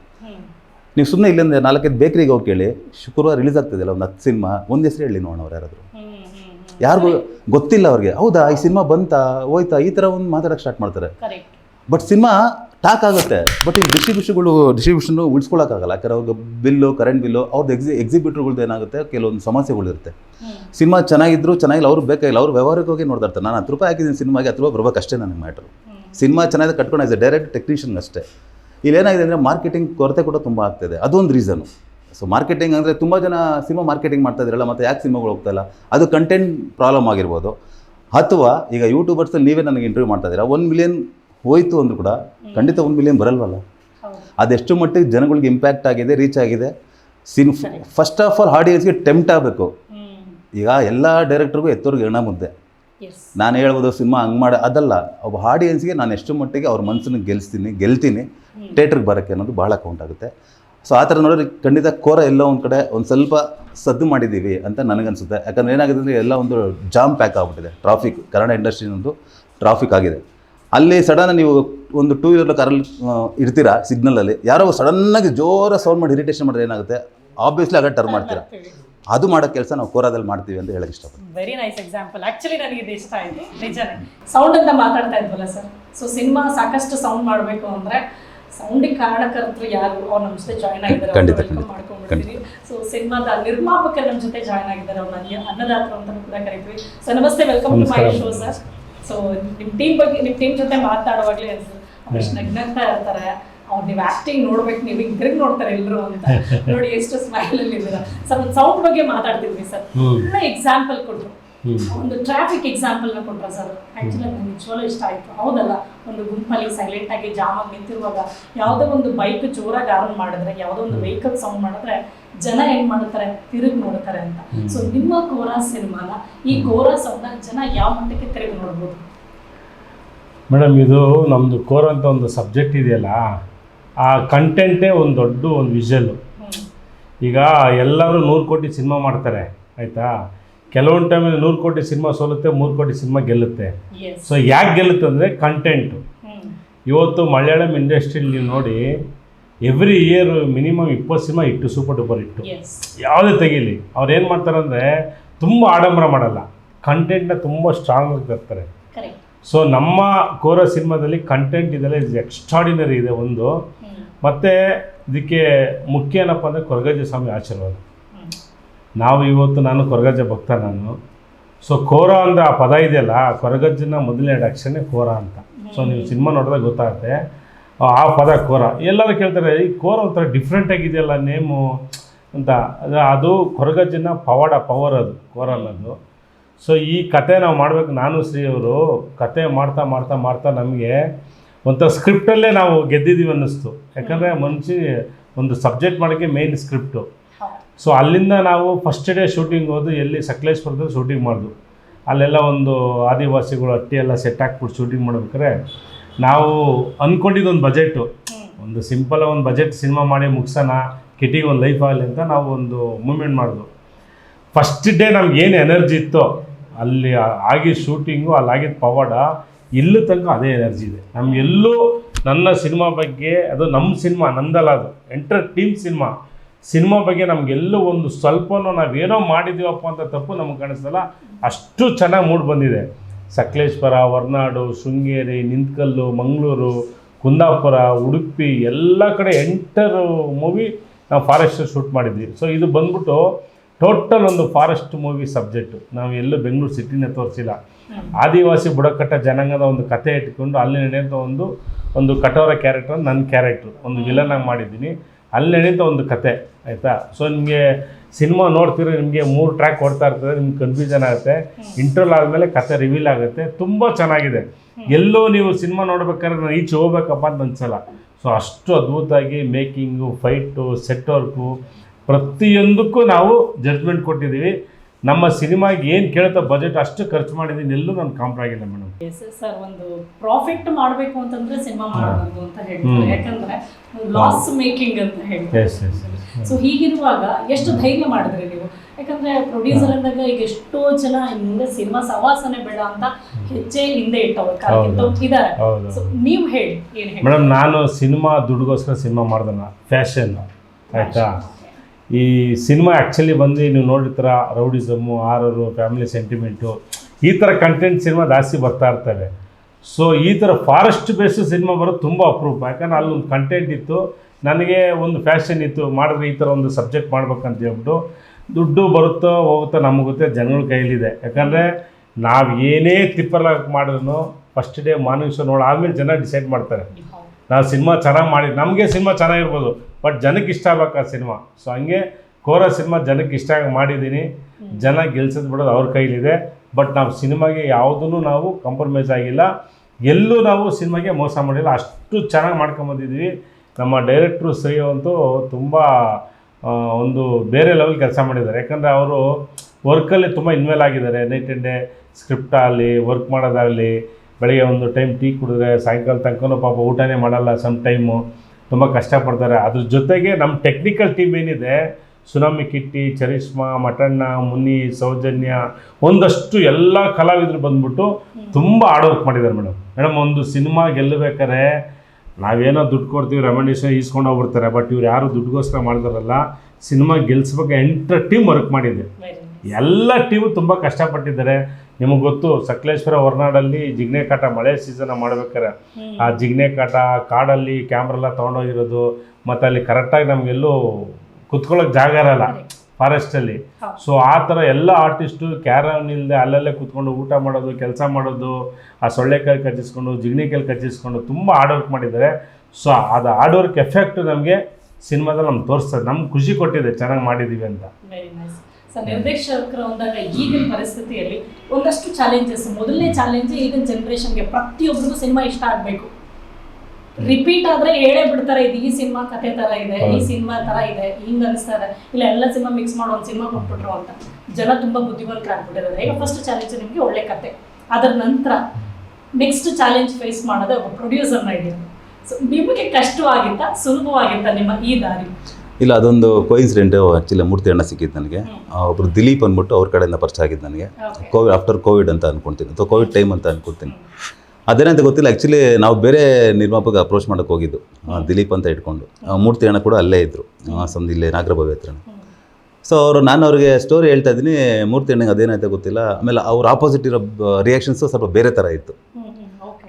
ನೀವು ಸುಮ್ಮನೆ ಇಲ್ಲಿಂದ ನಾಲ್ಕೈದು ಬೇಕರಿಗೆ ಹೋಗಿ ಕೇಳಿ ಶುಕ್ರವಾರ ರಿಲೀಸ್ ಆಗ್ತದಲ್ಲ ಒಂದು ಹತ್ತು ಸಿನಿಮಾ ಒಂದು ಹೆಸರು ಹೇಳಿ ನೋಡೋಣ ಅವ್ರು ಯಾರಾದರೂ. ಯಾರಿಗೂ ಗೊತ್ತಿಲ್ಲ ಅವ್ರಿಗೆ ಹೌದಾ ಈ ಸಿನಿಮಾ ಬಂತಾ ಹೋಯ್ತಾ ಈ ಥರ ಒಂದು ಮಾತಾಡೋಕ್ಕೆ ಸ್ಟಾರ್ಟ್ ಮಾಡ್ತಾರೆ. ಬಟ್ ಸಿನಿಮಾ ಟಾಕ್ ಆಗುತ್ತೆ ಬಟ್ ಈ ಡಿಸ್ಟ್ರಿಬ್ಯೂಷನ್ಗಳು ಡಿಸ್ಟ್ರಿಬ್ಯೂಷನ್ ಉಳಿಸ್ಕೊಳ್ಳೋಕ್ಕಾಗಲ್ಲ ಯಾಕಂದ್ರೆ ಅವ್ರಿಗೆ ಬಿಲ್ಲು ಕರೆಂಟ್ ಬಿಲ್ಲು ಅವ್ರದ್ದು ಎಕ್ಸಿ ಎಕ್ಸಿಬಿಟ್ರ್ಗಳ್ದು ಏನಾಗುತ್ತೆ ಕೆಲವೊಂದು ಸಮಸ್ಯೆಗಳಿರುತ್ತೆ. ಸಿನಿಮಾ ಚೆನ್ನಾಗಿದ್ರು ಚೆನ್ನಾಗಿಲ್ಲ ಅವ್ರು ಬೇಕಾಗಿಲ್ಲ ಅವ್ರು ವ್ಯವಹಾರಕ್ಕೆ ಹೋಗಿ ನೋಡ್ತಾ ಇರ್ತಾರೆ. ನಾನು ಹತ್ತು ರೂಪಾಯಿ ಹಾಕಿದ್ದೀನಿ ಸಿನಿಮಾಗೆ ಹತ್ತು ರೂಪಾಯಿ ಬರ್ಬೇಕು ಅಷ್ಟೇ ನನಗೆ ಮ್ಯಾಟ್ರು ಸಿನಿಮಾ ಚೆನ್ನಾಗಿದೆ ಕಟ್ಕೊಂಡು ಆಸ್ ಡೈರೆಕ್ಟ್ ಟೆಕ್ನಿಷಿಯನ್ ಅಷ್ಟೇ. ಇಲ್ಲೇನಾಗಿದೆ ಅಂದರೆ ಮಾರ್ಕೆಟಿಂಗ್ ಕೊರತೆ ಕೂಡ ತುಂಬ ಆಗ್ತಿದೆ. ಅದೊಂದು ರೀಸನು ಸೊ ಮಾರ್ಕೆಟಿಂಗ್ ಅಂದರೆ ತುಂಬ ಜನ ಸಿನಿಮಾ ಮಾರ್ಕೆಟಿಂಗ್ ಮಾಡ್ತಾ ಇದ್ರಲ್ಲ ಮತ್ತು ಯಾಕೆ ಸಿನಿಮಾಗಳು ಹೋಗ್ತಾಯಿಲ್ಲ ಅದು ಕಂಟೆಂಟ್ ಪ್ರಾಬ್ಲಮ್ ಆಗಿರ್ಬೋದು. ಅಥವಾ ಈಗ ಯೂಟ್ಯೂಬರ್ಸಲ್ಲಿ ನೀವೇ ನನಗೆ ಇಂಟರ್ವ್ಯೂ ಮಾಡ್ತಾ ಇದ್ದೀರಾ? ಒನ್ ಮಿಲಿಯನ್ ಹೋಯ್ತು ಅಂದರೂ ಕೂಡ ಖಂಡಿತ ಒಂದು ಮಿಲಿಯನ್ ಬರಲ್ವಲ್ಲ? ಅದೆಷ್ಟು ಮಟ್ಟಿಗೆ ಜನಗಳಿಗೆ ಇಂಪ್ಯಾಕ್ಟ್ ಆಗಿದೆ ರೀಚ್ ಆಗಿದೆ? ಸಿನ್ ಫಸ್ಟ್ ಆಫ್ ಆಲ್ ಆಡಿಯನ್ಸ್ಗೆ ಟೆಂಪ್ಟ್ ಆಗಬೇಕು. ಈಗ ಎಲ್ಲ ಡೈರೆಕ್ಟ್ರಿಗೂ ಎತ್ತೋರ್ಗೆ ಎಣ ಮುದ್ದೆ. ನಾನು ಹೇಳ್ಬೋದು ಸಿನಿಮಾ ಹಂಗೆ ಮಾಡಿ ಅದಲ್ಲ ಒಬ್ಬ ಆಡಿಯನ್ಸ್ಗೆ ನಾನು ಎಷ್ಟು ಮಟ್ಟಿಗೆ ಅವ್ರ ಮನಸ್ಸನ್ನು ಗೆಲ್ಸ್ತೀನಿ ಗೆಲ್ತೀನಿ ಥಿಯೇಟ್ರಿಗೆ ಬರೋಕ್ಕೆ ಅನ್ನೋದು ಭಾಳ ಕೌಂಟ್ ಆಗುತ್ತೆ. ಸೊ ಆ ಥರ ನೋಡಿದ್ರೆ ಖಂಡಿತ ಕೋರ ಎಲ್ಲ ಒಂದು ಕಡೆ ಒಂದು ಸ್ವಲ್ಪ ಸದ್ದು ಮಾಡಿದ್ದೀವಿ ಅಂತ ನನಗನ್ಸುತ್ತೆ. ಯಾಕಂದ್ರೆ ಏನಾಗಿದೆ ಅಂದರೆ ಎಲ್ಲ ಒಂದು ಜಾಮ್ ಪ್ಯಾಕ್ ಆಗಿಬಿಟ್ಟಿದೆ. ಟ್ರಾಫಿಕ್ ಕನ್ನಡ ಇಂಡಸ್ಟ್ರಿನೊಂದು ಟ್ರಾಫಿಕ್ ಆಗಿದೆ. ಅಲ್ಲಿ ಸಡನ್ ನೀವು ಒಂದು ಟೂ ವೀಲರ್ ಕಾರಲ್ಲಿ ಇರ್ತೀರಾ ಸಿಗ್ನಲಲ್ಲಿ ಯಾರೋ ಸಡನ್ನಾಗಿ ಜೋರ ಸೌಂಡ್ ಮಾಡಿ ಇರಿಟೇಷನ್ ಮಾಡಿದ್ರೆ ಏನಾಗುತ್ತೆ? ಆಬ್ವಿಯಸ್ಲಿ ಆಗ ಟರ್ನ್ ಮಾಡ್ತೀರಾ. ಅದು ಮಾಡೋ ಕೆಲಸ ನಾವು ಕೋರಾದಲ್ಲಿ ಮಾಡ್ತೀವಿ ಅಂತ ಹೇಳಕ್ಕೆ ಇಷ್ಟಪಡ್ತೀನಿ. ವೆರಿ ನೈಸ್ ಎಕ್ಸಾಂಪಲ್ ಆಕ್ಚುಲಿ ನನಗೆ ಇದು ಇಷ್ಟ ಆಯಿತು. ನಿಜನೇ. ಸೌಂಡ್ ಅಂತ ಮಾತಾಡ್ತಾ ಇದ್ವಲ್ಲ ಸರ್ ಸೊ ಸಿನಿಮಾ ಸಾಕಷ್ಟು ಸೌಂಡ್ ಮಾಡಬೇಕು ಅಂದ್ರೆ ಸೌಂಡಿಗೆ ಕಾರಣಕರ್ತರು ಯಾರು? ಅವ್ರು ನಮ್ಮ ಜೊತೆ ಜಾಯ್ನ್ ಆಗಿದ್ದಾರೆ. ಖಂಡಿತ, ಖಂಡಿತ. ಮಾಡ್ಕೊಂಡ್ಬಿಡ್ತೀವಿ ಸೊ ಸಿನಿಮಾದ ನಿರ್ಮಾಪಕರು ನಮ್ಮ ಜೊತೆ ಜಾಯ್ನ್ ಆಗಿದ್ದಾರೆ. ಅವ್ರನ್ನ ಅನ್ನದಾತರು ಅಂತ ಕೂಡ ಕರಿತೀವಿ. ಸೊ ನಮಸ್ತೆ welcome to my show sir so ನಿಮ್ಮ ಟೀಮ್ ಬಗ್ಗೆ ನಿಮ್ಮ ಟೀಮ್ ಜೊತೆ ಮಾತಾಡುವಾಗಲೇ ಅಷ್ಟು ನಗ್ನಗ್ತಾ ಇರ್ತಾರೆ. ಅವ್ರು ನೀವು ಆಕ್ಟಿಂಗ್ ನೋಡ್ಬೇಕು ನೀವು ಹಿಂಗ್ ನೋಡ್ತಾರೆ ಎಲ್ಲರೂ ಅಂತ. ನೋಡಿ ಎಷ್ಟು ಸ್ಮೈಲ್ ಅಲ್ಲಿ ಇದ್ದೀರಾ. ಸರ್ ಒಂದು ಸೌಂಡ್ ಬಗ್ಗೆ ಮಾತಾಡ್ತಿದ್ವಿ ಸರ್. ಒಳ್ಳೆ ಎಕ್ಸಾಂಪಲ್ ಕೊಟ್ರು. ಒಂದು ಟ್ರಾಫಿಕ್ ಎಕ್ಸಾಂಪಲ್ನ ಕೊಟ್ರ ಸರ್. ಆಕ್ಚುಲಿ ನನಗೆ ನಿಜವಾಗ್ಲೂ ಇಷ್ಟ ಆಯ್ತು. ಹೌದಲ್ಲ? ಒಂದು ಗುಂಪಲ್ಲಿ ಸೈಲೆಂಟ್ ಆಗಿ ಜಾಮಾಗಿ ನಿಂತಿರುವಾಗ ಯಾವುದೋ ಒಂದು ಬೈಕ್ ಜೋರಾಗಿ ಆರನ್ ಮಾಡಿದ್ರೆ ಯಾವುದೋ ಒಂದು ವೆಹಿಕಲ್ ಸೌಂಡ್ ಮಾಡಿದ್ರೆ ಜನ ಏನ್ ಮಾಡ್ತಾರೆ ತಿರುಗಿ ನೋಡ್ತಾರೆ ಅಂತ. ಸೊ ನಿಮ್ಮ ಕೋರಾ ಸಿನಿಮಾನ ಈ ಕೋರಾ ಸೌಂಡ್ನ ಜನ ಯಾವ ಮಟ್ಟಕ್ಕೆ ತಿರುಗಿ ನೋಡ್ಬೋದು? ಮೇಡಮ್ ಇದು ನಮ್ಮದು ಕೋರ್ ಅಂತ ಒಂದು ಸಬ್ಜೆಕ್ಟ್ ಇದೆಯಲ್ಲ ಆ ಕಂಟೆಂಟೇ ಒಂದು ದೊಡ್ಡ ಒಂದು ವಿಷಲು ಈಗ ಎಲ್ಲರೂ ನೂರು ಕೋಟಿ ಸಿನಿಮಾ ಮಾಡ್ತಾರೆ ಆಯಿತಾ? ಕೆಲವೊಂದು ಟೈಮಲ್ಲಿ ನೂರು ಕೋಟಿ ಸಿನಿಮಾ ಸೋಲುತ್ತೆ ಮೂರು ಕೋಟಿ ಸಿನಿಮಾ ಗೆಲ್ಲುತ್ತೆ. ಸೊ ಯಾಕೆ ಗೆಲ್ಲುತ್ತೆ ಅಂದರೆ ಕಂಟೆಂಟು ಇವತ್ತು ಮಲಯಾಳಂ ಇಂಡಸ್ಟ್ರಿಲಿ ನೀವು ನೋಡಿ ಎವ್ರಿ ಇಯರ್ ಮಿನಿಮಮ್ ಇಪ್ಪತ್ತು ಸಿನಿಮಾ ಇಟ್ಟು ಸೂಪರ್ ಡೂಪರ್ ಇಟ್ಟು ಯಾವುದೇ ತೆಗೀಲಿ. ಅವ್ರು ಏನು ಮಾಡ್ತಾರೆ ಅಂದರೆ ತುಂಬ ಆಡಂಬರ ಮಾಡಲ್ಲ. ಕಂಟೆಂಟ್ನ ತುಂಬ ಸ್ಟ್ರಾಂಗ್ ಆಗಿ ತರ್ತಾರೆ. ಸೊ ನಮ್ಮ ಕೋರ ಸಿನಿಮಾದಲ್ಲಿ ಕಂಟೆಂಟ್ ಇದೆಲ್ಲ ಇಸ್ ಎಕ್ಸ್ಟ್ರಾಡಿನರಿ ಇದೆ ಒಂದು. ಮತ್ತು ಇದಕ್ಕೆ ಮುಖ್ಯ ಏನಪ್ಪ ಅಂದರೆ ಕೊರಗಜ್ಜ ಸ್ವಾಮಿ ಆಶೀರ್ವಾದ. ನಾವು ಇವತ್ತು ನಾನು ಕೊರಗಜ್ಜ ಭಕ್ತ ನಾನು. ಸೊ ಕೋರ ಅಂದರೆ ಆ ಪದ ಇದೆಯಲ್ಲ ಕೊರಗಜ್ಜನ ಮೊದಲನೇ ಅಕ್ಷರನೇ ಕೋರ ಅಂತ. ಸೊ ನೀವು ಸಿನಿಮಾ ನೋಡಿದಾಗ ಗೊತ್ತಾಗುತ್ತೆ. ಆ ಪದ ಕೋರ. ಎಲ್ಲರೂ ಕೇಳ್ತಾರೆ ಈ ಕೋರ ಒಂಥರ ಡಿಫ್ರೆಂಟ್ ಆಗಿದೆಯಲ್ಲ ನೇಮು ಅಂತ. ಅದು- ಕೊರಗಜ್ಜಿನ ಪವಾಡ ಪವರ್ ಅದು ಕೋರ ಅನ್ನೋದು ಸೊ ಈ ಕತೆ ನಾವು ಮಾಡಬೇಕು ನಾನು ಶ್ರೀ ಅವರು ಕತೆ ಮಾಡ್ತಾ ಮಾಡ್ತಾ ಮಾಡ್ತಾ ನಮಗೆ ಒಂಥರ ಸ್ಕ್ರಿಪ್ಟಲ್ಲೇ ನಾವು ಗೆದ್ದಿದ್ದೀವಿ ಅನ್ನಿಸ್ತು. ಯಾಕಂದರೆ ಮನುಷ್ಯ ಒಂದು ಸಬ್ಜೆಕ್ಟ್ ಮಾಡೋಕ್ಕೆ ಮೇಯ್ನ್ ಸ್ಕ್ರಿಪ್ಟು ಸೊ ಅಲ್ಲಿಂದ ನಾವು ಫಸ್ಟ್ ಡೇ ಶೂಟಿಂಗ್ ಹೋದು ಎಲ್ಲಿ ಸಕಲೇಶ್ಪುರದಲ್ಲಿ ಶೂಟಿಂಗ್ ಮಾಡಿದ್ವು ಅಲ್ಲೆಲ್ಲ ಒಂದು ಆದಿವಾಸಿಗಳು ಹಟ್ಟಿ ಎಲ್ಲ ಸೆಟ್ ಹಾಕ್ಬಿಟ್ಟು ಶೂಟಿಂಗ್ ಮಾಡ್ಬೇಕಾದ್ರೆ ನಾವು ಅಂದ್ಕೊಂಡಿದ್ದು ಒಂದು ಬಜೆಟು ಒಂದು ಸಿಂಪಲ್ ಒಂದು ಬಜೆಟ್ ಸಿನಿಮಾ ಮಾಡಿ ಮುಗಿಸೋಣ ಕಿಟಿಗೆ ಒಂದು ಲೈಫ್ ಆಗಲಿ ಅಂತ ನಾವು ಒಂದು ಮೂಮೆಂಟ್ ಮಾಡಿದ್ವು. ಫಸ್ಟ್ ಡೇ ನಮ್ಗೆ ಏನು ಎನರ್ಜಿ ಇತ್ತೋ ಅಲ್ಲಿ ಆಗಿದ್ದ ಶೂಟಿಂಗು ಅಲ್ಲಿ ಆಗಿದ್ದ ಪವಾಡ ಇಲ್ಲ ತನಕ ಅದೇ ಎನರ್ಜಿ ಇದೆ. ನಮಗೆಲ್ಲೂ ನನ್ನ ಸಿನಿಮಾ ಬಗ್ಗೆ ಅದು ನಮ್ಮ ಸಿನಿಮಾ ನಂದಲ್ಲ ಅದು ಎಂಟರ್ ಟೀಮ್ ಸಿನಿಮಾ ಸಿನಿಮಾ ಬಗ್ಗೆ ನಮಗೆಲ್ಲೂ ಒಂದು ಸ್ವಲ್ಪನೂ ನಾವೇನೋ ಮಾಡಿದ್ದೀವಪ್ಪ ಅಂತ ತಪ್ಪು ನಮಗೆ ಕಾಣಿಸ್ತಲ್ಲ ಅಷ್ಟು ಚೆನ್ನಾಗಿ ಮೂಡ್ ಬಂದಿದೆ. ಸಕಲೇಶ್ವರ, ಹೊರನಾಡು, ಶೃಂಗೇರಿ, ನಿಂತ್ಕಲ್ಲು, ಮಂಗಳೂರು, ಕುಂದಾಪುರ, ಉಡುಪಿ ಎಲ್ಲ ಕಡೆ ಎಂಟರ್ ಮೂವಿ ನಾವು ಫಾರೆಸ್ಟ್ ಶೂಟ್ ಮಾಡಿದ್ವಿ. ಸೊ ಇದು ಬಂದ್ಬಿಟ್ಟು ಟೋಟಲ್ ಒಂದು ಫಾರೆಸ್ಟ್ ಮೂವಿ ಸಬ್ಜೆಕ್ಟು ನಾವು ಎಲ್ಲೂ ಬೆಂಗಳೂರು ಸಿಟಿನೇ ತೋರಿಸಿಲ್ಲ. ಆದಿವಾಸಿ ಬುಡಕಟ್ಟ ಜನಾಂಗದ ಒಂದು ಕತೆ ಇಟ್ಕೊಂಡು ಅಲ್ಲಿ ನಡೆಯುವಂಥ ಒಂದು ಒಂದು ಕಟೋರ ಕ್ಯಾರೆಕ್ಟರ್ ನನ್ನ ಕ್ಯಾರೆಕ್ಟ್ರು ಒಂದು ವಿಲನ್ ಮಾಡಿದ್ದೀನಿ. ಅಲ್ಲಿ ನಡೆಯುವಂಥ ಒಂದು ಕತೆ ಆಯಿತಾ? ಸೊ ನಿಮಗೆ ಸಿನಿಮಾ ನೋಡ್ತಿರೋ ನಿಮಗೆ ಮೂರು ಟ್ರ್ಯಾಕ್ ಕೊಡ್ತಾ ಇರ್ತದೆ ನಿಮ್ಗೆ ಕನ್ಫ್ಯೂಷನ್ ಆಗುತ್ತೆ. ಇಂಟರ್ವಲ್ ಆದಮೇಲೆ ಕತೆ ರಿವೀಲ್ ಆಗುತ್ತೆ. ತುಂಬ ಚೆನ್ನಾಗಿದೆ. ಎಲ್ಲೋ ನೀವು ಸಿನಿಮಾ ನೋಡ್ಬೇಕಾದ್ರೆ ನಾನು ಈಚೆ ಹೋಗ್ಬೇಕಪ್ಪ ಅಂತ ಅನ್ಸಲ್ಲ. ಸೊ ಅಷ್ಟು ಅದ್ಭುತವಾಗಿ ಮೇಕಿಂಗು ಫೈಟು ಸೆಟ್ ವರ್ಕು ಪ್ರತಿಯೊಂದಕ್ಕೂ ನಾವು ಜಡ್ಜ್ಮೆಂಟ್ ಕೊಟ್ಟಿದ್ದೀವಿ. ನಮ್ಮ ಸಿನಿಮಾಗೆ ಏನು ಕೇಳ್ತಾ ಬಜೆಟ್ ಅಷ್ಟು ಖರ್ಚು ಮಾಡಿದ್ದೀನಿ. ಎಲ್ಲೂ ನಾನು ಕಾಂಪ್ರ ಆಗಿಲ್ಲ ಮೇಡಮ್. ಸರ್ ಒಂದು ಪ್ರಾಫಿಟ್ ಮಾಡಬೇಕು ಅಂತಂದ್ರೆ ಸಿನಿಮಾ ಮಾಡಬೇಕು ಅಂತ ಹೇಳ್ತಾರೆ. ಯಾಕಂದ್ರೆ ಲಾಸ್ ಮೇಕಿಂಗ್ ಅಂತ ಹೇಳ್ತಾರೆ. ಎಸ್ ಎಸ್ ಸೊ ಹೀಗಿರುವಾಗ ಎಷ್ಟು ಧೈರ್ಯ ಮಾಡಿದ್ರಿ ನೀವು? ಯಾಕಂದ್ರೆ ಪ್ರೊಡ್ಯೂಸರ್ ಅಂದಾಗ ಈಗ ಎಷ್ಟೋ ಜನ ಹಿಂದೆ ಸಿನಿಮಾ ಸವಾಸನೆ ಬೇಡ ಅಂತ ಹೆಚ್ಚೆ ಹಿಂದೆ. ಇಟ್ಟವ್ರು ಇದ್ದಾರೆ ಸೊ ನೀವು ಹೇಳಿ ಏನ್ ಹೇಳಿ? ಮೇಡಮ್ ನಾನು ಸಿನಿಮಾ ದುಡ್ಡುಗೋಸ್ಕರ ಸಿನಿಮಾ ಮಾಡ್ದನ ಫ್ಯಾಷನ್ ಆಯ್ತಾ? ಈ ಸಿನಿಮಾ ಆ್ಯಕ್ಚುಲಿ ಬಂದು ನೀವು ನೋಡಿರ್ತೀರ ರೌಡಿಸಮ್ಮು ಆರರು ಫ್ಯಾಮಿಲಿ ಸೆಂಟಿಮೆಂಟು ಈ ಥರ ಕಂಟೆಂಟ್ ಸಿನಿಮಾ ಜಾಸ್ತಿ ಬರ್ತಾ ಇರ್ತವೆ ಸೊ ಈ ಥರ ಫಾರೆಸ್ಟ್ ಬೇಸ್ಡ್ ಸಿನಿಮಾ ಬರೋದು ತುಂಬ ಅಪರೂಪ. ಯಾಕಂದ್ರೆ ಅಲ್ಲೊಂದು ಕಂಟೆಂಟ್ ಇತ್ತು ನನಗೆ ಒಂದು ಫ್ಯಾಷನ್ ಇತ್ತು ಮಾಡಿದ್ರೆ ಈ ಥರ ಒಂದು ಸಬ್ಜೆಕ್ಟ್ ಮಾಡ್ಬೇಕಂತ ಹೇಳ್ಬಿಟ್ಟು ದುಡ್ಡು ಬರುತ್ತೋ ಹೋಗುತ್ತೋ ನಮಗುತ್ತೆ ಗೊತ್ತೇ ಜನಗಳ ಕೈಲಿದೆ ಯಾಕಂದರೆ ನಾವು ಏನೇ ತಿಪ್ಪಲ ಮಾಡಿದ್ರು ಫಸ್ಟ್ ಡೇ ಮಾರ್ನಿಂಗ್ ಶೋ ನೋಡಿ ಆದಮೇಲೆ ಜನ ಡಿಸೈಡ್ ಮಾಡ್ತಾರೆ. ನಾವು ಸಿನಿಮಾ ಚೆನ್ನಾಗಿ ಮಾಡಿ ನಮಗೆ ಸಿನಿಮಾ ಚೆನ್ನಾಗಿರ್ಬೋದು ಬಟ್ ಜನಕ್ಕೆ ಇಷ್ಟ ಆಗ್ಬೇಕು ಆ ಸಿನಿಮಾ ಸೊ ಹಂಗೆ ಕೋರ ಸಿನಿಮಾ ಜನಕ್ಕೆ ಇಷ್ಟ ಆಗಿ ಮಾಡಿದ್ದೀನಿ. ಜನ ಗೆಲ್ಸದ್ ಬಿಡೋದು ಅವ್ರ ಕೈಲಿದೆ. ಬಟ್ ನಾವು ಸಿನಿಮಾಗೆ ಯಾವುದೂ ನಾವು ಕಾಂಪ್ರಮೈಸ್ ಆಗಿಲ್ಲ. ಎಲ್ಲೂ ನಾವು ಸಿನಿಮಾಗೆ ಮೋಸ ಮಾಡಿಲ್ಲ. ಅಷ್ಟು ಚೆನ್ನಾಗಿ ಮಾಡ್ಕೊಂಬಂದಿದ್ವಿ ನಮ್ಮ ಡೈರೆಕ್ಟ್ರು ಸೈ ಅಂತೂ ತುಂಬ ಒಂದು ಬೇರೆ ಲೆವೆಲ್ ಕೆಲಸ ಮಾಡಿದ್ದಾರೆ. ಯಾಕಂದರೆ ಅವರು ವರ್ಕಲ್ಲಿ ತುಂಬ ಇನ್ವೆಲ್ ಆಗಿದ್ದಾರೆ. ನೈಟ್ ಆ್ಯಂಡ್ ಡೇ ಸ್ಕ್ರಿಪ್ಟ್ ಆಗಲಿ ವರ್ಕ್ ಮಾಡೋದಾಗಲಿ, ಬೆಳಗ್ಗೆ ಒಂದು ಟೈಮ್ ಟೀ ಕುಡಿದ್ರೆ, ಸಾಯಂಕಾಲ ತನಕನೂ ಪಾಪ ಊಟನೇ ಮಾಡಲ್ಲ. ಸಮ್ ಟೈಮು ತುಂಬ ಕಷ್ಟಪಡ್ತಾರೆ. ಅದ್ರ ಜೊತೆಗೆ ನಮ್ಮ ಟೆಕ್ನಿಕಲ್ ಟೀಮ್ ಏನಿದೆ ಸುನಾಮಿ ಕಿಟ್ಟಿ ಚರಿಷ್ಮಾ ಮಟಣ್ಣ ಮುನಿ ಸೌಜನ್ಯ ಒಂದಷ್ಟು ಎಲ್ಲ ಕಲಾವಿದರು ಬಂದ್ಬಿಟ್ಟು ತುಂಬ ಹಾರ್ಡ್ ವರ್ಕ್ ಮಾಡಿದ್ದಾರೆ ಮೇಡಮ್. ಮೇಡಮ್ ಒಂದು ಸಿನಿಮಾ ಗೆಲ್ಲಬೇಕಾದ್ರೆ ನಾವೇನೋ ದುಡ್ಡು ಕೊಡ್ತೀವಿ ರೆಮಂಡೇಶನ್ ಈಸ್ಕೊಂಡು ಹೋಗ್ಬಿಡ್ತಾರೆ ಬಟ್ ಇವ್ರು ಯಾರು ದುಡ್ಡುಗೋಸ್ಕರ ಮಾಡಿದಾರಲ್ಲ ಸಿನಿಮಾ ಗೆಲ್ಸ್ಬೇಕು ಎಂಟರ್ ಟೀಮ್ ವರ್ಕ್ ಮಾಡಿದೆ. ಎಲ್ಲ ಟೀಮು ತುಂಬ ಕಷ್ಟಪಟ್ಟಿದ್ದಾರೆ. ನಿಮಗೆ ಗೊತ್ತು ಸಕಲೇಶ್ವರ ಹೊರನಾಡಲ್ಲಿ ಜಿಗ್ನೆ ಕಾಟ ಮಳೆ ಸೀಸನ್ ಮಾಡ್ಬೇಕಾರೆ. ಆ ಜಿಗ್ನೆ ಕಾಟ ಕಾಡಲ್ಲಿ ಕ್ಯಾಮ್ರೆಲ್ಲ ತೊಗೊಂಡೋಗಿರೋದು ಮತ್ತು ಅಲ್ಲಿ ಕರೆಕ್ಟಾಗಿ ನಮಗೆಲ್ಲೂ ಕುತ್ಕೊಳ್ಳೋಕೆ ಜಾಗ ಇರಲ್ಲ ಫಾರೆಸ್ಟಲ್ಲಿ. ಸೊ ಆ ಥರ ಎಲ್ಲ ಆರ್ಟಿಸ್ಟು ಕ್ಯಾರನ್ ಇಲ್ಲದೆ ಅಲ್ಲಲ್ಲೇ ಕೂತ್ಕೊಂಡು ಊಟ ಮಾಡೋದು ಕೆಲಸ ಮಾಡೋದು ಆ ಸೊಳ್ಳೆಕಾಯಿ ಕಚ್ಚಿಸ್ಕೊಂಡು ಜಿಗಣಿಕಾಯಿ ಕಚ್ಚಿಸ್ಕೊಂಡು ತುಂಬ ಹಾರ್ಡ್ ವರ್ಕ್ ಮಾಡಿದ್ದಾರೆ. ಸೊ ಅದು ಹಾರ್ಡ್ ವರ್ಕ್ ಎಫೆಕ್ಟ್ ನಮಗೆ ಸಿನಿಮಾದಲ್ಲಿ ನಮ್ಗೆ ತೋರಿಸ್ತದೆ. ನಮ್ಗೆ ಖುಷಿ ಕೊಟ್ಟಿದೆ ಚೆನ್ನಾಗಿ ಮಾಡಿದ್ದೀವಿ ಅಂತ. ವೆರಿ ಸೊ ನಿರ್ದೇಶಕರು ಅಂದಾಗ ಈಗಿನ ಪರಿಸ್ಥಿತಿಯಲ್ಲಿ ಒಂದಷ್ಟು ಚಾಲೆಂಜಸ್ ಮೊದಲನೇ ಚಾಲೆಂಜ್ ಈಗಿನ ಜನರೇಷನ್ಗೆ ಪ್ರತಿಯೊಬ್ಬರಿಗೂ ಸಿನಿಮಾ ಇಷ್ಟ ಆಗಬೇಕು. ರಿಪೀಟ್ ಆದ್ರೆ ಹೇಳೇ ಬಿಡ್ತಾರೆ ಇದು ಈ ಸಿನಿಮಾ ಕತೆ ತರ ಇದೆ ಈ. ಸಿನಿಮಾ ತರ ಇದೆ ಹಿಂಗ್ ಅನಿಸ್ತಾರೆ. ಇಲ್ಲ ಎಲ್ಲ ಸಿನಿಮಾ ಮಿಕ್ಸ್ ಮಾಡೋ ಒಂದು ಸಿನಿಮಾ ಕೊಟ್ಬಿಟ್ರು ಅಂತ. ಜನ ತುಂಬಾ ಬುದ್ಧಿವಂತರಾಗ್ಬಿಟ್ಟಿದ್ದಾರೆ ಈಗ ಫಸ್ಟ್ ಚಾಲೆಂಜ್ ನಿಮಗೆ ಒಳ್ಳೆ ಕತೆ. ಅದರ ನಂತರ ನೆಕ್ಸ್ಟ್ ಚಾಲೆಂಜ್ ಫೇಸ್ ಮಾಡೋದೇ ಒಬ್ಬ ಪ್ರೊಡ್ಯೂಸರ್ನ ಇದ್ದೀರಿ ಸೊ ನಿಮಗೆ ಕಷ್ಟವಾಗಿತ್ತ ಸುಲಭವಾಗಿತ್ತ ನಿಮ್ಮ ಈ ದಾರಿ? ಇಲ್ಲ ಅದೊಂದು ಕೋಇನ್ಸಿಡೆಂಟ್ ಆ್ಯಕ್ಚುಲಿ ಮೂರ್ತಿ ಅಣ್ಣ ಸಿಕ್ಕಿದ್ದು ನನಗೆ. ಆ, ಒಬ್ರು ದಿಲೀಪ್ ಅಂದ್ಬಿಟ್ಟು ಅವ್ರ ಕಡೆಯಿಂದ ಪರಿಚಯ ಆಗಿದ್ದು ನನಗೆ. ಕೋವಿಡ್ ಆಫ್ಟರ್ ಕೋವಿಡ್ ಅಂತ ಅನ್ಕೊಂತೀನಿ. ಅಥವಾ ಕೋವಿಡ್ ಟೈಮ್ ಅಂತ ಅನ್ಕೊಳ್ತೀನಿ ಅದೇನಂತ ಗೊತ್ತಿಲ್ಲ. ಆ್ಯಕ್ಚುಲಿ ನಾವು ಬೇರೆ ನಿರ್ಮಾಪಕ ಅಪ್ರೋಚ್ ಮಾಡೋಕ್ಕೆ ಹೋಗಿದ್ದು. ದಿಲೀಪ್ ಅಂತ ಇಟ್ಕೊಂಡು. ಮೂರ್ತಿ ಅಣ್ಣ ಕೂಡ ಅಲ್ಲೇ ಇದ್ದರು ಸಂದು ಇಲ್ಲೇ ನಾಗರಭಾವಿ ಸೊ ಅವರು ನಾನು ಅವ್ರಿಗೆ ಸ್ಟೋರಿ ಹೇಳ್ತಾ ಇದ್ದೀನಿ. ಮೂರ್ತಿ ಅಣ್ಣಗೆ ಅದೇನಾಯ್ತು ಗೊತ್ತಿಲ್ಲ. ಆಮೇಲೆ ಅವ್ರ ಆಪೋಸಿಟ್ ಇರೋ ರಿಯಾಕ್ಷನ್ಸು ಸ್ವಲ್ಪ ಬೇರೆ ಥರ ಇತ್ತು.